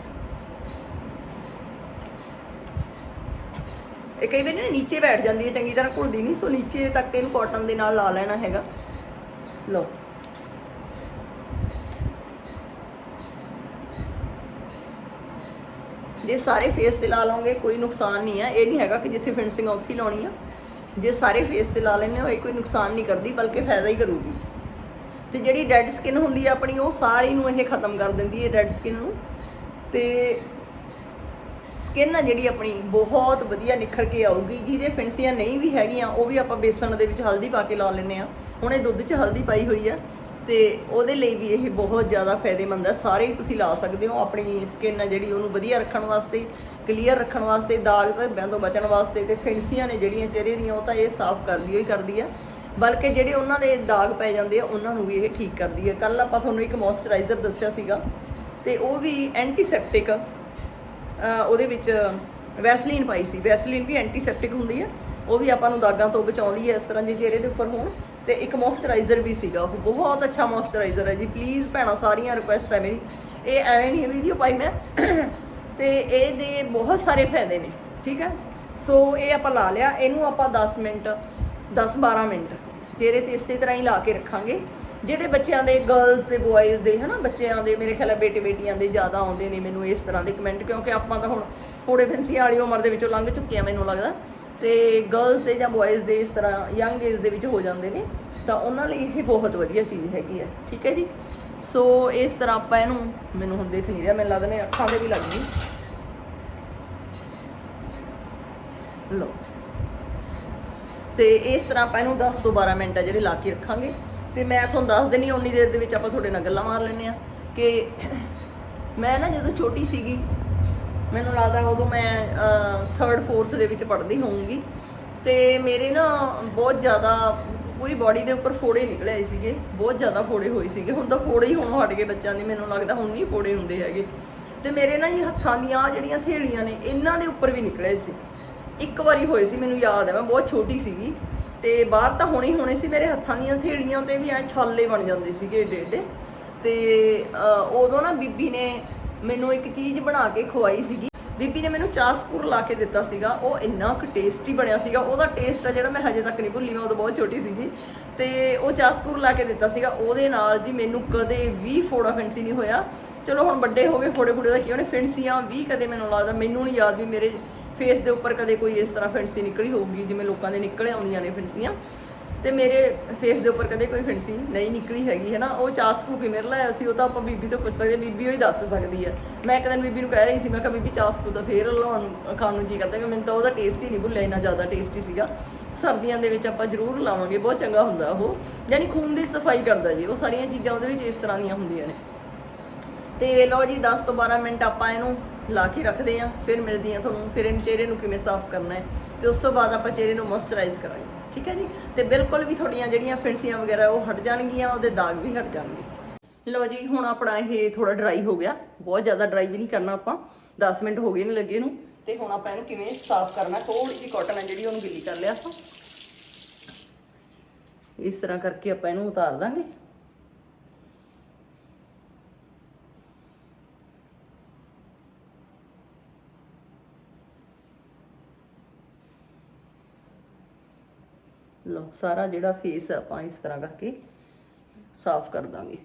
ਇਹ ਕਈ ਵਾਰ ਨਾ ਨੀਚੇ ਬੈਠ ਜਾਂਦੀ ਹੈ, ਚੰਗੀ ਤਰ੍ਹਾਂ ਘੁਲਦੀ ਨਹੀਂ, ਸੋ ਨੀਚੇ ਤੱਕ ਇਹਨੂੰ ਕਾਟਨ ਦੇ ਨਾਲ ਲਾ ਲੈਣਾ ਹੈਗਾ। ਲਓ। ਜੇ ਸਾਰੇ ਫੇਸ ਤੇ ਲਾ ਲਓਗੇ, ਕੋਈ ਨੁਕਸਾਨ ਨਹੀਂ ਹੈ। ਇਹ ਨਹੀਂ ਹੈਗਾ ਕਿ ਜਿੱਥੇ ਫਿਨਸਿੰਗ ਉੱਥੇ ਹੀ ਲਾਉਣੀ ਆ। ਜੇ ਸਾਰੇ ਫੇਸ ਤੇ ਲਾ ਲੈਣੇ ਹੋ, ਇਹ ਕੋਈ ਨੁਕਸਾਨ ਨਹੀਂ ਕਰਦੀ, ਬਲਕਿ ਫਾਇਦਾ ਹੀ ਕਰੂਗੀ। ਤੇ ਜਿਹੜੀ ਡੈਡ ਸਕਿਨ ਹੁੰਦੀ ਆ ਆਪਣੀ, ਉਹ ਸਾਰੀ ਨੂੰ ਇਹ ਖਤਮ ਕਰ ਦਿੰਦੀ ਹੈ ਡੈਡ ਸਕਿਨ ਨੂੰ। ਤੇ ਸਕਿਨ ਆ ਜਿਹੜੀ ਆਪਣੀ ਬਹੁਤ ਵਧੀਆ ਨਿਖਰ ਕੇ ਆਊਗੀ, ਜਿਹਦੇ ਫਿਣਸੀਆਂ ਨਹੀਂ ਵੀ ਹੈਗੀਆਂ, ਉਹ ਵੀ ਆਪਾਂ ਬੇਸਣ ਦੇ ਵਿੱਚ ਹਲਦੀ ਪਾ ਕੇ ਲਾ ਲੈਂਦੇ ਆ ਹੁਣ ਇਹ ਦੁੱਧ 'ਚ ਹਲਦੀ ਪਾਈ ਹੋਈ ਆ ਤੇ ਉਹਦੇ ਲਈ ਵੀ ਇਹ ਬਹੁਤ ਜ਼ਿਆਦਾ ਫਾਇਦੇਮੰਦ ਹੈ ਸਾਰੇ ਹੀ ਤੁਸੀਂ ਲਾ ਸਕਦੇ ਹੋ ਆਪਣੀ ਸਕਿਨ ਆ ਜਿਹੜੀ, ਉਹਨੂੰ ਵਧੀਆ ਰੱਖਣ ਵਾਸਤੇ ਕਲੀਅਰ ਰੱਖਣ ਵਾਸਤੇ, ਦਾਗ ਧੱਬਿਆਂ ਤੋਂ ਬਚਣ ਵਾਸਤੇ ਤੇ ਫਿਣਸੀਆਂ ਨੇ ਜਿਹੜੀਆਂ ਚਿਹਰੇ ਦੀਆਂ, ਉਹ ਤਾਂ ਇਹ ਸਾਫ਼ ਕਰਦੀ ਹੋਈ ਕਰਦੀ ਆ। ਬਲਕਿ ਜਿਹੜੇ ਉਹਨਾਂ ਦੇ ਦਾਗ ਪੈ ਜਾਂਦੇ ਆ, ਉਹਨਾਂ ਨੂੰ ਵੀ ਇਹ ਠੀਕ ਕਰਦੀ ਹੈ ਕੱਲ ਆਪਾਂ ਤੁਹਾਨੂੰ ਇੱਕ ਮੋਇਸਚਰਾਈਜ਼ਰ ਦੱਸਿਆ ਸੀਗਾ ਤੇ ਉਹ ਵੀ ਐਂਟੀਸੈਪਟਿਕ ਉਹਦੇ ਵਿੱਚ ਵੈਸਲੀਨ ਪਾਈ ਸੀ। ਵੈਸਲੀਨ ਵੀ ਐਂਟੀਸੈਪਟਿਕ ਹੁੰਦੀ ਹੈ ਉਹ ਵੀ ਆਪਾਂ ਨੂੰ ਦਾਗਾਂ ਤੋਂ ਬਚਾਉਂਦੀ ਹੈ ਇਸ ਤਰ੍ਹਾਂ ਜੇ ਚਿਹਰੇ ਦੇ ਉੱਪਰ ਹੋਣ। ਤੇ ਇੱਕ ਮੋਇਸਚਰਾਈਜ਼ਰ ਵੀ ਸੀਗਾ। ਉਹ ਬਹੁਤ ਅੱਛਾ ਮੋਇਸਚਰਾਈਜ਼ਰ ਹੈ ਜੀ। ਪਲੀਜ਼ ਭੈਣਾਂ, ਸਾਰੀਆਂ ਰਿਕੁਐਸਟ ਹੈ ਮੇਰੀ। ਇਹ ਐਵੇਂ ਨਹੀਂ ਵੀਡੀਓ ਪਾਈ ਮੈਂ। ਤੇ ਇਹਦੇ ਬਹੁਤ ਸਾਰੇ ਫਾਇਦੇ ਨੇ। ਠੀਕ ਹੈ ਸੋ ਇਹ ਆਪਾਂ ਲਾ ਲਿਆ। ਇਹਨੂੰ ਆਪਾਂ 10 ਮਿੰਟ 10-12 ਮਿੰਟ। ਚਿਹਰੇ ਤੇ ਇਸੇ ਤਰ੍ਹਾਂ ਹੀ ਲਾ ਕੇ ਰੱਖਾਂਗੇ। ਜਿਹੜੇ ਬੱਚਿਆਂ ਦੇ ਗਰਲਸ ਦੇ ਬॉयਜ਼ ਦੇ, ਹਨਾ, ਬੱਚਿਆਂ ਦੇ, ਮੇਰੇ ਖਿਆਲ ਬੇਟੇ ਬੇਟੀਆਂ ਦੇ ਜ਼ਿਆਦਾ ਆਉਂਦੇ ਨੇ ਮੈਨੂੰ ਇਸ ਤਰ੍ਹਾਂ ਦੇ ਕਮੈਂਟ ਕਿਉਂਕਿ ਆਪਾਂ ਤਾਂ ਹੁਣ ਥੋੜੇ ਫਿੰਸੀ ਵਾਲੀ ਉਮਰ ਦੇ ਵਿੱਚੋਂ ਲੰਘ ਚੁੱਕੇ ਆ ਮੈਨੂੰ ਲੱਗਦਾ। ਤੇ ਗਰਲਸ ਦੇ ਜਾਂ ਬॉयਜ਼ ਦੇ ਇਸ ਤਰ੍ਹਾਂ ਯੰਗ ਏਜ ਦੇ ਵਿੱਚ ਹੋ ਜਾਂਦੇ ਨੇ, ਤਾਂ ਉਹਨਾਂ ਲਈ ਇਹ ਬਹੁਤ ਵਧੀਆ ਚੀਜ਼ ਹੈਗੀ ਹੈ ਠੀਕ ਹੈ ਜੀ? ਸੋ ਇਸ ਤਰ੍ਹਾਂ ਆਪਾਂ ਇਹਨੂੰ, ਮੈਨੂੰ ਹੁਣ ਦੇਖ ਨਹੀਂ ਰਿਹਾ, ਮੈਨੂੰ ਲੱਗਦਾ ਮੇਰੇ ਅੱਖਾਂ ਦੇ ਵੀ ਲੱਗ ਗਈ। ਲਓ। ਤੇ ਇਸ ਤਰ੍ਹਾਂ ਆਪਾਂ ਇਹਨੂੰ 10 ਤੋਂ 12 ਮਿੰਟ ਆ ਜਿਹੜੇ ਲਾ ਕੇ ਰੱਖਾਂਗੇ। ਤੇ ਮੈਂ ਤੁਹਾਨੂੰ ਦੱਸ ਦਿੰਨੀ ਉਨੀ ਦੇਰ ਦੇ ਵਿੱਚ ਆਪਾਂ ਤੁਹਾਡੇ ਨਾਲ ਗੱਲਾਂ ਮਾਰ ਲੈਂਦੇ ਆ ਕਿ ਮੈਂ ਨਾ ਜਦੋਂ ਛੋਟੀ ਸੀਗੀ, ਮੈਨੂੰ ਲੱਗਦਾ ਉਦੋਂ ਮੈਂ 3rd 4th ਦੇ ਵਿੱਚ ਪੜ੍ਹਦੀ ਹੋਊਂਗੀ ਤੇ ਮੇਰੇ ਨਾ ਬਹੁਤ ਜ਼ਿਆਦਾ ਪੂਰੀ ਬਾਡੀ ਦੇ ਉੱਪਰ ਫੋੜੇ ਨਿਕਲੇ ਆਏ ਸੀਗੇ, ਬਹੁਤ ਜ਼ਿਆਦਾ ਫੋੜੇ ਹੋਏ ਸੀਗੇ। ਹੁਣ ਤਾਂ ਫੋੜੇ ਹੀ ਹੋਣ ਹਟ ਗਏ ਬੱਚਿਆਂ ਦੇ, ਮੈਨੂੰ ਲੱਗਦਾ ਹੁਣ ਨਹੀਂ ਫੋੜੇ ਹੁੰਦੇ ਹੈਗੇ। ਤੇ ਮੇਰੇ ਨਾ ਜੀ ਹੱਥਾਂ ਦੀਆਂ ਜਿਹੜੀਆਂ ਥੇੜੀਆਂ ਨੇ, ਇਹਨਾਂ ਦੇ ਉੱਪਰ ਵੀ ਨਿਕਲੇ ਸੀ। ਇੱਕ ਵਾਰੀ ਹੋਏ ਸੀ, ਮੈਨੂੰ ਯਾਦ ਹੈ, ਮੈਂ ਬਹੁਤ ਛੋਟੀ ਸੀਗੀ। ਤੇ ਬਾਹਰ ਤਾਂ ਹੋਣੇ ਹੋਣੇ ਸੀ ਮੇਰੇ ਹੱਥਾਂ ਦੀਆਂ ਥੇੜੀਆਂ ਤੇ ਵੀ ਐ ਛਾਲੇ ਬਣ ਜਾਂਦੇ ਸੀਗੇ ਏਡੇ ਏਡੇ। ਤੇ ਉਦੋਂ ਨਾ ਬੀਬੀ ਨੇ ਮੈਨੂੰ ਇੱਕ ਚੀਜ਼ ਬਣਾ ਕੇ ਖਵਾਈ ਸੀਗੀ। ਬੀਬੀ ਨੇ ਮੈਨੂੰ ਚਾਸਕੂਰ ਲਾ ਕੇ ਦਿੱਤਾ ਸੀਗਾ। ਉਹ ਇੰਨਾ ਕੁ ਟੇਸਟੀ ਬਣਿਆ ਸੀਗਾ। ਉਹਦਾ ਟੇਸਟ ਆ ਜਿਹੜਾ ਮੈਂ ਹਜੇ ਤੱਕ ਨਹੀਂ ਭੁੱਲੀ, ਮੈਂ ਉਦੋਂ ਬਹੁਤ ਛੋਟੀ ਸੀਗੀ। ਤੇ ਉਹ ਚਾਸਕੂਰ ਲਾ ਕੇ ਦਿੱਤਾ ਸੀਗਾ। ਉਹਦੇ ਨਾਲ ਜੀ ਮੈਨੂੰ ਕਦੇ ਵੀ ਫੋੜਾ ਫੈਂਸੀ ਨਹੀਂ ਹੋਇਆ। ਚਲੋ ਹੁਣ ਵੱਡੇ ਹੋ ਗਏ ਫੋੜੇ ਫੋੜੇ ਦਾ ਕੀ, ਉਹਨੇ ਫਿੰਸੀਆਂ ਵੀ ਕਦੇ ਮੈਨੂੰ ਲੱਗਦਾ ਮੈਨੂੰ ਨਹੀਂ ਯਾਦ ਵੀ ਮੇਰੇ ਫੇਸ ਦੇ ਉੱਪਰ ਕਦੇ ਕੋਈ ਇਸ ਤਰ੍ਹਾਂ ਫਿੰਸੀ ਨਿਕਲੀ ਹੋਊਗੀ, ਜਿਵੇਂ ਲੋਕਾਂ ਦੇ ਨਿਕਲੇ ਆਉਂਦੀਆਂ ਨੇ ਫਿੰਸੀਆਂ ਤੇ ਮੇਰੇ ਫੇਸ ਦੇ ਉੱਪਰ ਕਦੇ ਕੋਈ ਫਿੰਸੀ ਨਹੀਂ ਨਿਕਲੀ ਹੈਗੀ ਹੈ ਨਾ ਉਹ ਚਾਸਕੂ ਕਿਵੇਂ ਲਾਇਆ ਸੀ, ਉਹ ਤਾਂ ਆਪਾਂ ਬੀਬੀ ਤੋਂ ਪੁੱਛ ਸਕਦੇ ਬੀਬੀ ਉਹ ਹੀ ਦੱਸ ਸਕਦੀ ਹੈ। ਮੈਂ ਇੱਕ ਦਿਨ ਬੀਬੀ ਨੂੰ ਕਹਿ ਰਹੀ ਸੀ, ਮੈਂ ਕਿਹਾ, ਬੀਬੀ, ਚਾਸਕੂ ਤਾਂ ਫੇਰ ਲਾਉਣ ਖਾਣ ਨੂੰ ਜੀ ਕਰਦਾ ਕਿ ਮੈਨੂੰ ਤਾਂ ਉਹਦਾ ਟੇਸਟ ਹੀ ਨਹੀਂ ਭੁੱਲਿਆ, ਇੰਨਾ ਜ਼ਿਆਦਾ ਟੇਸਟੀ ਸੀਗਾ। ਸਰਦੀਆਂ ਦੇ ਵਿੱਚ ਆਪਾਂ ਜ਼ਰੂਰ ਲਾਵਾਂਗੇ ਬਹੁਤ ਚੰਗਾ ਹੁੰਦਾ ਉਹ। ਯਾਨੀ ਖੂਨ ਦੀ ਸਫ਼ਾਈ ਕਰਦਾ ਜੀ, ਉਹ ਸਾਰੀਆਂ ਚੀਜ਼ਾਂ ਉਹਦੇ ਵਿੱਚ ਇਸ ਤਰ੍ਹਾਂ ਦੀਆਂ ਹੁੰਦੀਆਂ ਨੇ। ਤੇ ਲਓ ਜੀ 10 ਤੋਂ 12 ਮਿੰਟ ਆਪਾਂ ਇਹਨੂੰ ਲਾ ਕੇ ਰੱਖਦੇ ਆਂ, ਫਿਰ ਮਿਲਦੀ ਆਂ ਤੁਹਾਨੂੰ, ਫਿਰ ਇਹਨੂੰ ਚਿਹਰੇ ਨੂੰ ਕਿਵੇਂ ਸਾਫ਼ ਕਰਨਾ ਹੈ। ਤੇ ਉਸ ਤੋਂ ਬਾਅਦ ਆਪਾਂ ਚਿਹਰੇ ਨੂੰ ਮੋਇਸਚਰਾਈਜ਼ ਕਰਾਂਗੇ, ਠੀਕ ਹੈ ਜੀ? ਤੇ ਬਿਲਕੁਲ ਵੀ ਤੁਹਾਡੀਆਂ ਜਿਹੜੀਆਂ ਫਿੰਸੀਆਂ ਵਗੈਰਾ, ਉਹ ਹਟ ਜਾਣਗੀਆਂ, ਉਹਦੇ ਦਾਗ ਵੀ ਹਟ ਜਾਣਗੇ। ਲਓ ਜੀ, ਹੁਣ ਆਪਣਾ ਇਹ ਥੋੜਾ ਡਰਾਈ ਹੋ ਗਿਆ। ਬਹੁਤ ਜ਼ਿਆਦਾ ਡਰਾਈ ਵੀ ਨਹੀਂ ਕਰਨਾ ਆਪਾਂ। 10 ਮਿੰਟ ਹੋ ਗਏ ਨੇ ਲੱਗੇ ਨੂੰ। ਤੇ ਹੁਣ ਆਪਾਂ ਇਹਨੂੰ ਕਿਵੇਂ ਸਾਫ਼ ਕਰਨਾ ਥੋੜੀ ਜਿਹੀ ਕਾਟਨ ਹੈ ਜਿਹੜੀ, ਉਹਨੂੰ ਗਿੱਲੀ ਕਰ ਲਿਆ ਆਪਾਂ। ਇਸ ਤਰ੍ਹਾਂ ਕਰਕੇ ਆਪਾਂ ਇਹਨੂੰ ਉਤਾਰ ਦਾਂਗੇ। ਸਾਰਾ ਜਿਹੜਾ ਫੇਸ ਆਪਾਂ ਇਸ ਤਰ੍ਹਾਂ ਕਰਕੇ ਸਾਫ਼ ਕਰ ਦਾਂਗੇ।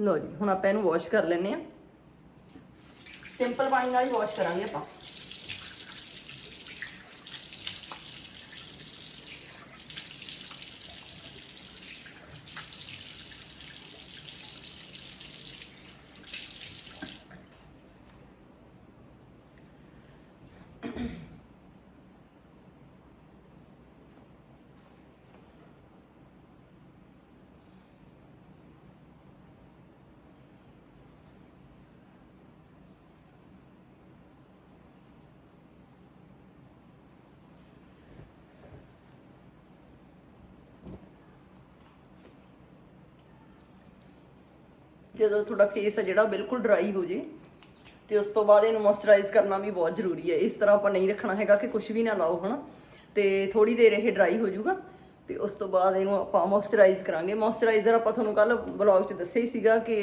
ਲੋ ਜੀ, ਹੁਣ ਆਪਾਂ ਇਹਨੂੰ ਵਾਸ਼ ਕਰ ਲੈਨੇ ਆ ਸਿੰਪਲ ਪਾਣੀ ਨਾਲ ਹੀ ਵਾਸ਼ ਕਰਾਂਗੇ ਆਪਾਂ। ਜਦੋਂ ਤੁਹਾਡਾ ਫੇਸ ਹੈ ਜਿਹੜਾ ਉਹ ਬਿਲਕੁਲ ਡਰਾਈ ਹੋ ਜੇ ਤੇ ਉਸ ਤੋਂ ਬਾਅਦ ਇਹਨੂੰ ਮੋਇਸਚਰਾਈਜ਼ ਕਰਨਾ ਵੀ ਬਹੁਤ ਜ਼ਰੂਰੀ ਹੈ। ਇਸ ਤਰ੍ਹਾਂ ਆਪਾਂ ਨਹੀਂ ਰੱਖਣਾ ਹੈਗਾ ਕਿ ਕੁਝ ਵੀ ਨਾ ਲਾਓ, ਹਨਾ? ਤੇ ਥੋੜੀ ਦੇਰ ਇਹ ਡਰਾਈ ਹੋ ਜਾਊਗਾ ਤੇ ਉਸ ਤੋਂ ਬਾਅਦ ਇਹਨੂੰ ਆਪਾਂ ਮੋਇਸਚਰਾਈਜ਼ ਕਰਾਂਗੇ। ਮੋਇਸਚਰਾਈਜ਼ਰ ਆਪਾਂ ਤੁਹਾਨੂੰ ਕੱਲ ਵਲੌਗ 'ਚ ਦੱਸਿਆ ਹੀ ਸੀਗਾ ਕਿ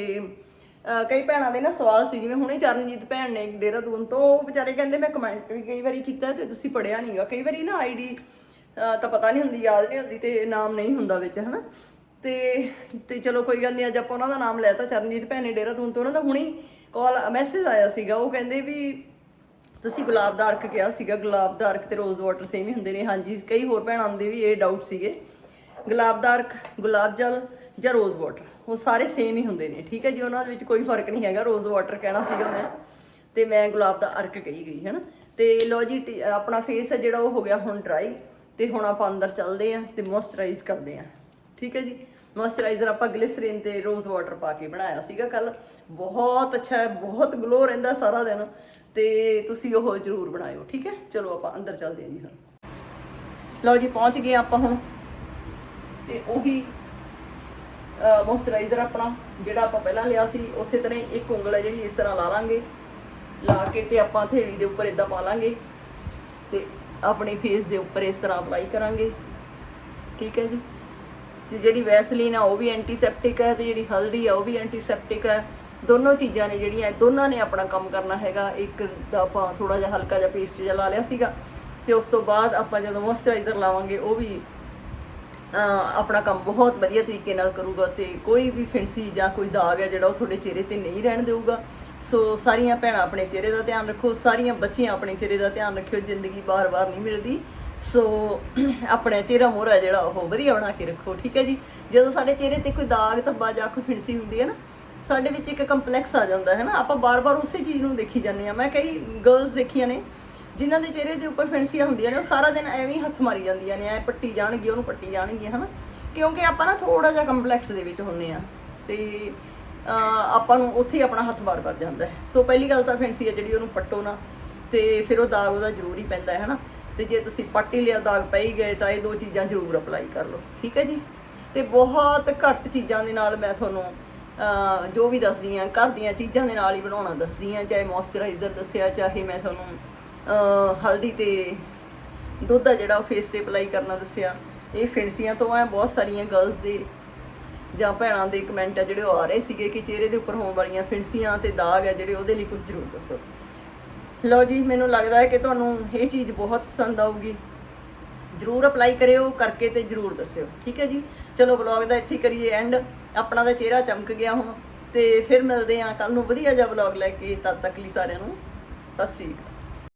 ਕਈ ਭੈਣਾਂ ਦੇ ਨਾ ਸਵਾਲ ਸੀ, ਜਿਵੇਂ ਹੁਣੇ ਚਰਨਜੀਤ ਭੈਣ ਨੇ ਦੇਹਰਾਦੂਨ ਤੋਂ, ਉਹ ਵਿਚਾਰੇ ਕਹਿੰਦੇ, ਮੈਂ ਕਮੈਂਟ ਵੀ ਕਈ ਵਾਰੀ ਕੀਤਾ ਤੇ ਤੁਸੀਂ ਪੜਿਆ ਨਹੀਂਗਾ ਕਈ ਵਾਰੀ ਨਾ ਆਈਡੀ ਤਾਂ ਪਤਾ ਨਹੀਂ ਹੁੰਦੀ, ਯਾਦ ਨਹੀਂ ਹੁੰਦੀ ਤੇ ਨਾਮ ਨਹੀਂ ਹੁੰਦਾ ਵਿੱਚ, ਹਨਾ? ਤੇ ਤੇ ਚਲੋ ਕੋਈ ਗੱਲ ਨਹੀਂ ਅੱਜ ਆਪਾਂ ਉਹਨਾਂ ਦਾ ਨਾਮ ਲੈਤਾ ਚਰਨਜੀਤ ਭੈਣ ਨੇ ਦੇਹਰਾਦੂਨ ਤੋਂ, ਉਹਨਾਂ ਦਾ ਹੁਣੀ ਕਾਲ ਮੈਸੇਜ ਆਇਆ ਸੀਗਾ, ਉਹ ਕਹਿੰਦੇ ਵੀ ਤੁਸੀਂ ਗੁਲਾਬ ਦਾ ਅਰਕ ਕਿਹਾ ਸੀਗਾ, ਗੁਲਾਬ ਦਾ ਅਰਕ ਤੇ ਰੋਜ਼ ਵਾਟਰ ਸੇਮ ਹੀ ਹੁੰਦੇ ਨੇ। ਹਾਂਜੀ, ਕਈ ਹੋਰ ਭੈਣਾਂ ਦੇ ਵੀ ਇਹ ਡਾਊਟ ਸੀਗੇ। ਗੁਲਾਬ ਦਾ ਅਰਕ, ਗੁਲਾਬ ਜਲ ਜਾਂ ਰੋਜ਼ ਵਾਟਰ ਉਹ ਸਾਰੇ ਸੇਮ ਹੀ ਹੁੰਦੇ ਨੇ। ਠੀਕ ਹੈ ਜੀ, ਉਹਨਾਂ ਦੇ ਵਿੱਚ ਕੋਈ ਫ਼ਰਕ ਨਹੀਂ ਹੈਗਾ ਰੋਜ਼ ਵਾਟਰ ਕਹਿਣਾ ਸੀਗਾ ਮੈਂ। ਤੇ ਮੈਂ ਗੁਲਾਬ ਦਾ ਅਰਕ ਕਹੀ ਗਈ ਹੈ ਨਾ ਤੇ ਲੋ ਜੀ ਆਪਣਾ ਫੇਸ ਹੈ ਜਿਹੜਾ ਉਹ ਹੋ ਗਿਆ ਹੁਣ ਡਰਾਈ ਤੇ ਹੁਣ ਆਪਾਂ ਅੰਦਰ ਚੱਲਦੇ ਆਂ ਤੇ ਮੋਇਸਚਰਾਈਜ਼ ਕਰਦੇ ਆਂ ਠੀਕ ਹੈ ਜੀ। ਮੋਇਸਚਰਾਈਜ਼ਰ ਆਪਾਂ ਗਲਿਸਰੀਨ ਤੇ ਰੋਜ਼ ਵਾਟਰ ਪਾ ਕੇ ਬਣਾਇਆ ਸੀਗਾ ਕੱਲ। ਬਹੁਤ ਅੱਛਾ ਬਹੁਤ ਗਲੋ ਰਹਿੰਦਾ ਸਾਰਾ ਦਿਨ। ਤੇ ਤੁਸੀਂ ਉਹ ਜ਼ਰੂਰ ਬਣਾਇਓ, ਠੀਕ ਹੈ? ਚਲੋ ਆਪਾਂ ਅੰਦਰ ਚੱਲਦੇ ਹਾਂ ਜੀ ਹੁਣ। ਲਓ ਜੀ, ਪਹੁੰਚ ਗਏ ਆਪਾਂ ਹੁਣ। ਤੇ ਉਹੀ ਮੋਇਸਚਰਾਈਜ਼ਰ ਆਪਣਾ, ਜਿਹੜਾ ਆਪਾਂ ਪਹਿਲਾਂ ਲਿਆ ਸੀ, ਉਸੇ ਤਰ੍ਹਾਂ ਇੱਕ ਉਂਗਲ ਹੈ ਜਿਹੜੀ ਇਸ ਤਰ੍ਹਾਂ ਲਾ ਲਾਂਗੇ। ਲਾ ਕੇ ਤੇ ਆਪਾਂ ਥੇੜੀ ਦੇ ਉੱਪਰ ਇਦਾਂ ਪਾ ਲਾਂਗੇ। ਤੇ ਆਪਣੇ ਫੇਸ ਦੇ ਉੱਪਰ ਇਸ ਤਰ੍ਹਾਂ ਅਪਲਾਈ ਕਰਾਂਗੇ। ਠੀਕ ਹੈ ਜੀ? ਤੇ ਜਿਹੜੀ ਵੈਸਲੀਨ ਆ, ਉਹ ਵੀ ਐਂਟੀਸੈਪਟਿਕ ਹੈ ਤੇ ਜਿਹੜੀ ਹਲਦੀ ਆ, ਉਹ ਵੀ ਐਂਟੀਸੈਪਟਿਕ ਹੈ ਦੋਨੋਂ ਚੀਜ਼ਾਂ ਨੇ ਜਿਹੜੀਆਂ ਦੋਨਾਂ ਨੇ ਆਪਣਾ ਕੰਮ ਕਰਨਾ ਹੈਗਾ। ਇੱਕ ਦਾ ਆਪਾਂ ਥੋੜਾ ਜਿਹਾ ਹਲਕਾ ਜਿਹਾ ਪੇਸਟ ਜਿਹਾ ਲਾ ਲਿਆ ਸੀਗਾ ਤੇ ਉਸ ਤੋਂ ਬਾਅਦ ਆਪਾਂ ਜਦੋਂ ਮੋਇਸਚਰਾਈਜ਼ਰ ਲਾਵਾਂਗੇ, ਉਹ ਵੀ ਆਪਣਾ ਕੰਮ ਬਹੁਤ ਵਧੀਆ ਤਰੀਕੇ ਨਾਲ ਕਰੂਗਾ ਤੇ ਕੋਈ ਵੀ ਫਿੰਸੀ ਜਾਂ ਕੋਈ ਦਾਗ ਹੈ ਜਿਹੜਾ ਉਹ ਤੁਹਾਡੇ ਚਿਹਰੇ ਤੇ ਨਹੀਂ ਰਹਿਣ ਦੇਊਗਾ। ਸੋ ਸਾਰੀਆਂ ਭੈਣਾਂ ਆਪਣੇ ਚਿਹਰੇ ਦਾ ਧਿਆਨ ਰੱਖੋ, ਸਾਰੀਆਂ ਬੱਚੀਆਂ ਆਪਣੇ ਚਿਹਰੇ ਦਾ ਧਿਆਨ ਰੱਖਿਓ, ਜ਼ਿੰਦਗੀ ਬਾਰ-ਬਾਰ ਨਹੀਂ ਮਿਲਦੀ। ਸੋ ਆਪਣਾ ਚਿਹਰਾ ਮੋਹਰਾ ਜਿਹੜਾ ਉਹ ਵਧੀਆ ਬਣਾ ਕੇ ਰੱਖੋ, ਠੀਕ ਹੈ ਜੀ? ਜਦੋਂ ਸਾਡੇ ਚਿਹਰੇ ਤੇ ਕੋਈ ਦਾਗ, ਧੱਬਾ ਜਾਂ ਕੋਈ ਫਿਣਸੀ ਹੁੰਦੀ ਹੈ ਨਾ, ਸਾਡੇ ਵਿੱਚ ਇੱਕ ਕੰਪਲੈਕਸ ਆ ਜਾਂਦਾ ਹੈ ਨਾ। ਆਪਾਂ ਬਾਰ-ਬਾਰ ਉਸੇ ਚੀਜ਼ ਨੂੰ ਦੇਖੀ ਜਾਂਦੇ ਆ ਮੈਂ ਕਈ ਗਰਲਸ ਦੇਖੀਆਂ ਨੇ, ਜਿਨ੍ਹਾਂ ਦੇ ਚਿਹਰੇ ਦੇ ਉੱਪਰ ਫਿਣਸੀਆਂ ਹੁੰਦੀਆਂ ਨੇ, ਉਹ ਸਾਰਾ ਦਿਨ ਐਵੇਂ ਹੀ ਹੱਥ ਮਾਰੀ ਜਾਂਦੀਆਂ ਨੇ, ਐ ਪੱਟੀ ਜਾਣਗੇ, ਉਹਨੂੰ ਪੱਟੀ ਜਾਣਗੇ ਹਨਾ? ਕਿਉਂਕਿ ਆਪਾਂ ਨਾ ਥੋੜਾ ਜਿਹਾ ਕੰਪਲੈਕਸ ਦੇ ਵਿੱਚ ਹੁੰਨੇ ਆ ਤੇ ਆਪਾਂ ਨੂੰ ਉੱਥੇ ਹੀ ਆਪਣਾ ਹੱਥ ਬਾਰ-ਬਾਰ ਜਾਂਦਾ ਸੋ ਪਹਿਲੀ ਗੱਲ ਤਾਂ ਫਿਣਸੀ ਹੈ ਜਿਹੜੀ, ਉਹਨੂੰ ਪੱਟੋ ਨਾ, ਤੇ ਫਿਰ ਉਹ ਦਾਗ ਉਹਦਾ ਜ਼ਰੂਰ ਹੀ ਪੈਂਦਾ ਹੈ, ਹਨਾ? ਤੇ ਜੇ ਤੁਸੀਂ ਪੱਟੀ ਲਿਆ, ਦਾਗ ਪਈ ਗਏ, ਤਾਂ ਇਹ ਦੋ ਚੀਜ਼ਾਂ ਜ਼ਰੂਰ ਅਪਲਾਈ ਕਰ ਲਓ। ਠੀਕ ਹੈ ਜੀ? ਤੇ ਬਹੁਤ ਘੱਟ ਚੀਜ਼ਾਂ ਦੇ ਨਾਲ ਮੈਂ ਤੁਹਾਨੂੰ ਜੋ ਵੀ ਦੱਸਦੀ ਆ ਘਰ ਦੀਆਂ ਚੀਜ਼ਾਂ ਦੇ ਨਾਲ ਹੀ ਬਣਾਉਣਾ ਦੱਸਦੀ ਆ ਚਾਹੇ ਮੋਇਸਚਰਾਈਜ਼ਰ ਦੱਸਿਆ, ਚਾਹੇ ਮੈਂ ਤੁਹਾਨੂੰ ਹਲਦੀ ਤੇ ਦੁੱਧ ਆ ਜਿਹੜਾ ਉਹ ਫੇਸ ਤੇ ਅਪਲਾਈ ਕਰਨਾ ਦੱਸਿਆ। ਇਹ ਫਿੰਸੀਆਂ ਤੋਂ ਆ, ਬਹੁਤ ਸਾਰੀਆਂ ਗਰਲਸ ਦੇ ਜਾਂ ਭੈਣਾਂ ਦੇ ਕਮੈਂਟ ਆ ਜਿਹੜੇ ਉਹ ਆ ਰਹੇ ਸੀਗੇ ਕਿ ਚਿਹਰੇ ਦੇ ਉੱਪਰ ਹੋਣ ਵਾਲੀਆਂ ਫਿੰਸੀਆਂ ਤੇ ਦਾਗ ਆ ਜਿਹੜੇ ਉਹਦੇ ਲਈ ਕੁਝ ਜ਼ਰੂਰ ਦੱਸੋ। ਲਓ ਜੀ, ਮੈਨੂੰ ਲੱਗਦਾ ਹੈ ਕਿ ਤੁਹਾਨੂੰ ਇਹ ਚੀਜ਼ ਬਹੁਤ ਪਸੰਦ ਆਊਗੀ। ਜਰੂਰ ਅਪਲਾਈ ਕਰਿਓ, ਕਰਕੇ ਤੇ ਜਰੂਰ ਦੱਸਿਓ। ਠੀਕ ਹੈ ਜੀ? ਚਲੋ ਵਲੌਗ ਦਾ ਇੱਥੇ ਕਰੀਏ ਐਂਡ ਆਪਣਾ ਦਾ ਚਿਹਰਾ ਚਮਕ ਗਿਆ ਹੁਣ। ਤੇ ਫਿਰ ਮਿਲਦੇ ਆਂ ਕੱਲ ਨੂੰ ਵਧੀਆ ਜਿਹਾ ਵਲੌਗ ਲੈ ਕੇ। ਤਦ ਤੱਕ ਲਈ ਸਾਰਿਆਂ ਨੂੰ ਸਤਿ ਸ਼੍ਰੀ ਅਕਾਲ।